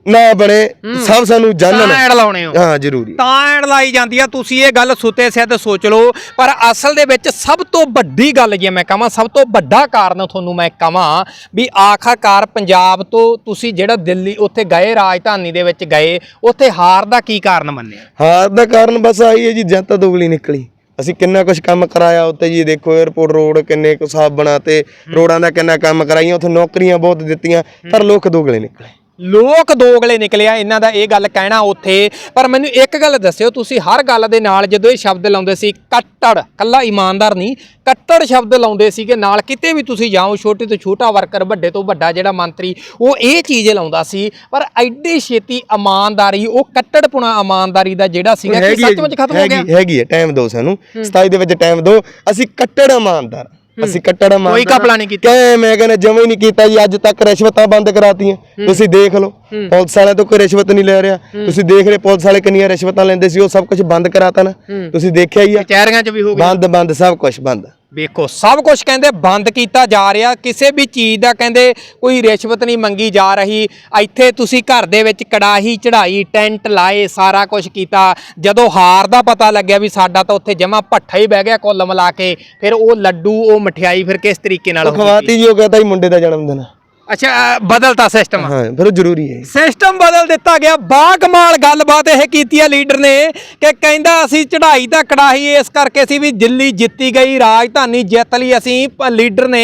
S3: ਨਾ ਬਣੇ ਸਭ ਸਾਨੂੰ ਜਾਣਨ।
S1: ਤਾਂ ਐਡ ਲਾਉਣੇ ਹੋ।
S3: ਹਾਂ ਜ਼ਰੂਰੀ।
S1: ਤਾਂ ਐਡ ਲਾਈ ਜਾਂਦੀ ਆ ਤੁਸੀਂ ਇਹ ਗੱਲ ਸੁੱਤੇ ਸਿੱਧ ਸੋਚ ਲਓ। ਪਰ ਅਸਲ ਦੇ ਵਿੱਚ ਸਭ ਤੋਂ ਵੱਡੀ ਗੱਲ ਜੇ ਮੈਂ ਕਹਾਂ ਸਭ ਤੋਂ ਵੱਡਾ ਕਾਰਨ ਤੁਹਾਨੂੰ ਮੈਂ ਕਹਾਂ ਵੀ ਆਖਰਕਾਰ ਪੰਜਾਬ ਤੋਂ ਤੁਸੀਂ ਜਿਹੜਾ ਦਿੱਲੀ ਉੱਥੇ ਗਏ ਰਾਜਧਾਨੀ ਦੇ ਵਿੱਚ ਗਏ ਉੱਥੇ ਹਾਰ ਦਾ ਕੀ ਕਾਰਨ ਮੰਨਿਆ?
S3: ਹਾਰ ਦਾ ਕਾਰਨ ਬਸ ਆਹੀ ਹੈ ਜੀ ਜਨਤਾ ਦੋਗਲੀ ਨਿਕਲੀ। ਅਸੀਂ ਕਿੰਨਾ ਕੁਝ ਕੰਮ ਕਰਾਇਆ ਉੱਤੇ ਜੀ ਦੇਖੋ 에어ਪੋਰਟ ਰੋਡ ਕਿੰਨੇ ਕੁ ਸਾਫ਼ ਬਣਾਤੇ ਰੋਡਾਂ ਦਾ ਕਿੰਨਾ ਕੰਮ ਕਰਾਈਆਂ ਉੱਥੇ ਨੌਕਰੀਆਂ ਬਹੁਤ ਦਿੱਤੀਆਂ ਪਰ ਲੋਕ ਦੋਗਲੇ ਨਿਕਲੇ।
S1: ਲੋਕ ਦੋਗਲੇ ਨਿਕਲਿਆ ਇਹਨਾਂ ਦਾ ਇਹ ਗੱਲ ਕਹਿਣਾ ਉੱਥੇ। ਪਰ ਮੈਨੂੰ ਇੱਕ ਗੱਲ ਦੱਸਿਓ ਤੁਸੀਂ ਹਰ ਗੱਲ ਦੇ ਨਾਲ ਜਦੋਂ ਇਹ ਸ਼ਬਦ ਲਾਉਂਦੇ ਸੀ ਕੱਟੜ ਕੱਲਾ ਇਮਾਨਦਾਰ ਨਹੀਂ ਕੱਟੜ ਸ਼ਬਦ ਲਾਉਂਦੇ ਸੀਗੇ ਨਾਲ ਕਿਤੇ ਵੀ ਤੁਸੀਂ ਜਾਓ ਛੋਟੇ ਤੋਂ ਛੋਟਾ ਵਰਕਰ ਵੱਡੇ ਤੋਂ ਵੱਡਾ ਜਿਹੜਾ ਮੰਤਰੀ ਉਹ ਇਹ ਚੀਜ਼ ਲਾਉਂਦਾ ਸੀ। ਪਰ ਐਡੀ ਛੇਤੀ ਇਮਾਨਦਾਰੀ ਉਹ ਕੱਟੜਪੁਣਾ ਇਮਾਨਦਾਰੀ ਦਾ ਜਿਹੜਾ ਸੀਗਾ ਕਿ ਸੱਚਮੁੱਚ
S3: ਜੀ,
S1: ਖਤਮ ਹੋ ਗਿਆ।
S3: ਹੈਗੀ ਹੈਗੀ ਹੈ ਟਾਈਮ ਦਿਓ ਸਾਨੂੰ। 27 ਦੇ ਵਿੱਚ ਟਾਈਮ ਦਿਓ। ਅਸੀਂ ਕੱਟੜ ਇਮਾਨਦਾਰ। ਅਸੀਂ ਕੱਟੜ ਇਮਾਨਦਾਰ
S1: ਕੋਈ ਘਪਲਾ ਨਹੀਂ ਕੀਤਾ।
S3: ਕਿ ਮੈਂ ਕਹਿੰਦਾ ਜਮਾ ਹੀ ਨਹੀਂ ਕੀਤਾ ਜੀ ਅੱਜ ਤੱਕ ਰਿਸ਼ਵਤਾਂ ਬੰਦ ਕਰਾਤੀਆਂ। ਤੁਸੀਂ ਦੇਖ ਲਓ ਪੁਲਿਸ ਵਾਲਿਆਂ ਤੋਂ ਕੋਈ ਰਿਸ਼ਵਤ ਨਹੀਂ ਲੈ ਰਿਹਾ। ਤੁਸੀਂ ਦੇਖ ਰਹੇ ਪੁਲਿਸ ਵਾਲੇ ਕਿੰਨੀਆਂ ਰਿਸ਼ਵਤਾਂ ਲੈਂਦੇ ਸੀ ਉਹ ਸਭ ਕੁਝ ਬੰਦ ਕਰਾਤਾ ਨਾ। ਤੁਸੀਂ ਦੇਖਿਆ ਹੀ ਆ।
S1: ਕਚਹਿਰੀਆਂ 'ਚ ਵੀ ਹੋ ਗਿਆ
S3: ਬੰਦ ਬੰਦ ਸਭ ਕੁਝ ਬੰਦ।
S1: ਵੇਖੋ ਸਭ ਕੁਝ ਕਹਿੰਦੇ ਬੰਦ ਕੀਤਾ ਜਾ ਰਿਹਾ ਕਿਸੇ ਵੀ ਚੀਜ਼ ਦਾ ਕਹਿੰਦੇ ਕੋਈ ਰਿਸ਼ਵਤ ਨਹੀਂ ਮੰਗੀ ਜਾ ਰਹੀ ਇੱਥੇ ਤੁਸੀਂ ਘਰ ਦੇ ਵਿੱਚ ਕੜਾਹੀ ਚੜਾਈ ਟੈਂਟ ਲਾਏ ਸਾਰਾ ਕੁਝ ਕੀਤਾ ਜਦੋਂ ਹਾਰ ਦਾ ਪਤਾ ਲੱਗਿਆ ਵੀ ਸਾਡਾ ਤਾਂ ਉੱਥੇ ਜਮਾ ਭੱਠਾ ਹੀ ਬਹਿ ਗਿਆ ਕੁੱਲ ਮਿਲਾ ਕੇ ਫਿਰ ਉਹ ਲੱਡੂ ਉਹ ਮਠਿਆਈ ਫਿਰ ਕਿਸ ਤਰੀਕੇ ਨਾਲ?
S3: ਖਵਾਤੀ ਜੀ ਉਹ ਕਹਤਾ ਜੀ ਮੁੰਡੇ ਦਾ ਜਨਮ ਦਿਨ।
S1: ਅੱਛਾ ਅ, ਬਦਲਤਾ ਸਿਸਟਮ
S3: ਹਾਂ ਫਿਰ ਉਹ ਜ਼ਰੂਰੀ ਹੈ।
S1: ਸਿਸਟਮ ਬਦਲ ਦਿੱਤਾ ਗਿਆ। ਬਾ ਕਮਾਲ ਗੱਲਬਾਤ ਇਹ ਕੀਤੀ ਹੈ ਲੀਡਰ ਨੇ ਕਿ ਕਹਿੰਦਾ ਅਸੀਂ ਚੜ੍ਹਾਈ ਤਾਂ ਕੜਾਹੀ ਇਸ ਕਰਕੇ ਸੀ ਵੀ ਦਿੱਲੀ ਜਿੱਤੀ ਗਈ ਰਾਜਧਾਨੀ ਜਿੱਤ ਲਈ ਅਸੀਂ ਪ- ਲੀਡਰ ਨੇ।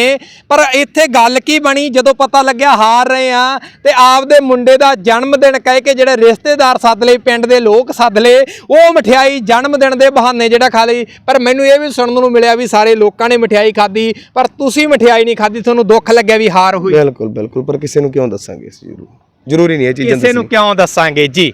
S1: ਪਰ ਇੱਥੇ ਗੱਲ ਕੀ ਬਣੀ? ਜਦੋਂ ਪਤਾ ਲੱਗਿਆ ਹਾਰ ਰਹੇ ਆ ਤੇ ਆਪਦੇ ਮੁੰਡੇ ਦਾ ਜਨਮ ਦਿਨ ਕਹਿ ਕੇ ਜਿਹੜੇ ਰਿਸ਼ਤੇਦਾਰ ਸੱਦ ਲਏ ਪਿੰਡ ਦੇ ਲੋਕ ਸੱਦ ਲਏ ਉਹ ਮਠਿਆਈ ਜਨਮ ਦਿਨ ਦੇ ਬਹਾਨੇ ਜਿਹੜਾ ਖਾ ਲਈ। ਪਰ ਮੈਨੂੰ ਇਹ ਵੀ ਸੁਣਨ ਨੂੰ ਮਿਲਿਆ ਵੀ ਸਾਰੇ ਲੋਕਾਂ ਨੇ ਮਠਿਆਈ ਖਾਧੀ ਪਰ ਤੁਸੀਂ ਮਠਿਆਈ ਨਹੀਂ ਖਾਧੀ ਤੁਹਾਨੂੰ ਦੁੱਖ ਲੱਗਿਆ ਵੀ ਹਾਰ ਹੋਈ।
S3: ਬਿਲਕੁਲ ਬਿਲਕੁਲ ਪਰ ਕਿਸੇ ਨੂੰ ਕਿਉਂ ਦੱਸਾਂਗੇ ਇਸ ਜ਼ਰੂਰ ਜ਼ਰੂਰੀ ਨਹੀਂ ਇਹ ਚੀਜ਼ਾਂ
S1: ਕਿਸੇ ਨੂੰ
S3: ਦੱਸਣੀਆਂ।
S1: ਕਿਉਂ ਦੱਸਾਂਗੇ? ਜੀ।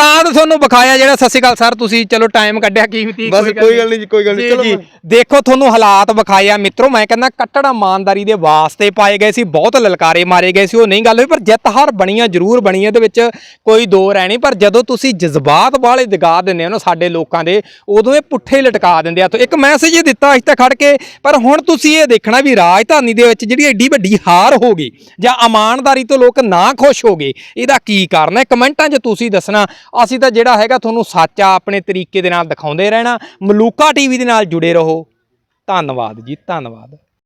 S1: ਤਾਂ ਤਾਂ ਤੁਹਾਨੂੰ ਵਿਖਾਇਆ ਜਿਹੜਾ ਸਤਿ ਸ਼੍ਰੀ ਅਕਾਲ ਸਰ ਤੁਸੀਂ ਚਲੋ ਟਾਈਮ ਕੱਢਿਆ ਕੀਮਤੀ
S3: ਬਸ ਕੋਈ ਗੱਲ ਨਹੀਂ। ਜੀ ਕੋਈ ਗੱਲ ਨਹੀਂ। ਚਲੋ
S1: ਦੇਖੋ ਤੁਹਾਨੂੰ ਹਾਲਾਤ ਵਿਖਾਇਆ ਮਿੱਤਰੋ ਮੈਂ ਕਹਿੰਦਾ ਕੱਟੜ ਇਮਾਨਦਾਰੀ ਦੇ ਵਾਸਤੇ ਪਾਏ ਗਏ ਸੀ ਬਹੁਤ ਲਲਕਾਰੇ ਮਾਰੇ ਗਏ ਸੀ ਉਹ ਨਹੀਂ ਗੱਲ ਹੋਈ ਪਰ ਜਿੱਤ ਹਾਰ ਬਣੀਆਂ ਜ਼ਰੂਰ ਬਣੀਆਂ ਇਹਦੇ ਵਿੱਚ ਕੋਈ ਦੋ ਰਹਿ ਨਹੀਂ ਪਰ ਜਦੋਂ ਤੁਸੀਂ ਜਜ਼ਬਾਤ ਵਾਲੇ ਦਿਗਾ ਦਿੰਦੇ ਹੋ ਨਾ ਸਾਡੇ ਲੋਕਾਂ ਦੇ ਉਦੋਂ ਇਹ ਪੁੱਠੇ ਲਟਕਾ ਦਿੰਦੇ ਆ। ਤੋ ਇੱਕ ਮੈਸੇਜ ਹੀ ਦਿੱਤਾ ਅੱਜ ਤੱਕ ਖੜ ਕੇ ਪਰ ਹੁਣ ਤੁਸੀਂ ਇਹ ਦੇਖਣਾ ਵੀ ਰਾਜਧਾਨੀ ਦੇ ਵਿੱਚ ਜਿਹੜੀ ਐਡੀ ਵੱਡੀ ਹਾਰ ਹੋ ਗਈ ਜਾਂ ਇਮਾਨਦਾਰੀ ਤੋਂ ਲੋਕ ਨਾ ਖੁਸ਼ ਹੋ ਗਏ ਇਹਦਾ ਕੀ ਕਾਰਨ ਹੈ? ਕਮੈਂਟਾਂ 'ਚ ਤੁਸੀਂ ਦੱਸਣਾ ਅਸੀਂ ਤਾਂ ਜਿਹੜਾ ਹੈਗਾ ਤੁਹਾਨੂੰ ਸੱਚ ਆ ਆਪਣੇ ਤਰੀਕੇ ਦੇ ਨਾਲ ਦਿਖਾਉਂਦੇ ਰਹਿਣਾ, ਮਲੂਕਾ ਟੀਵੀ ਦੇ ਨਾਲ ਜੁੜੇ ਰਹੋ। ਧੰਨਵਾਦ ਜੀ, ਧੰਨਵਾਦ।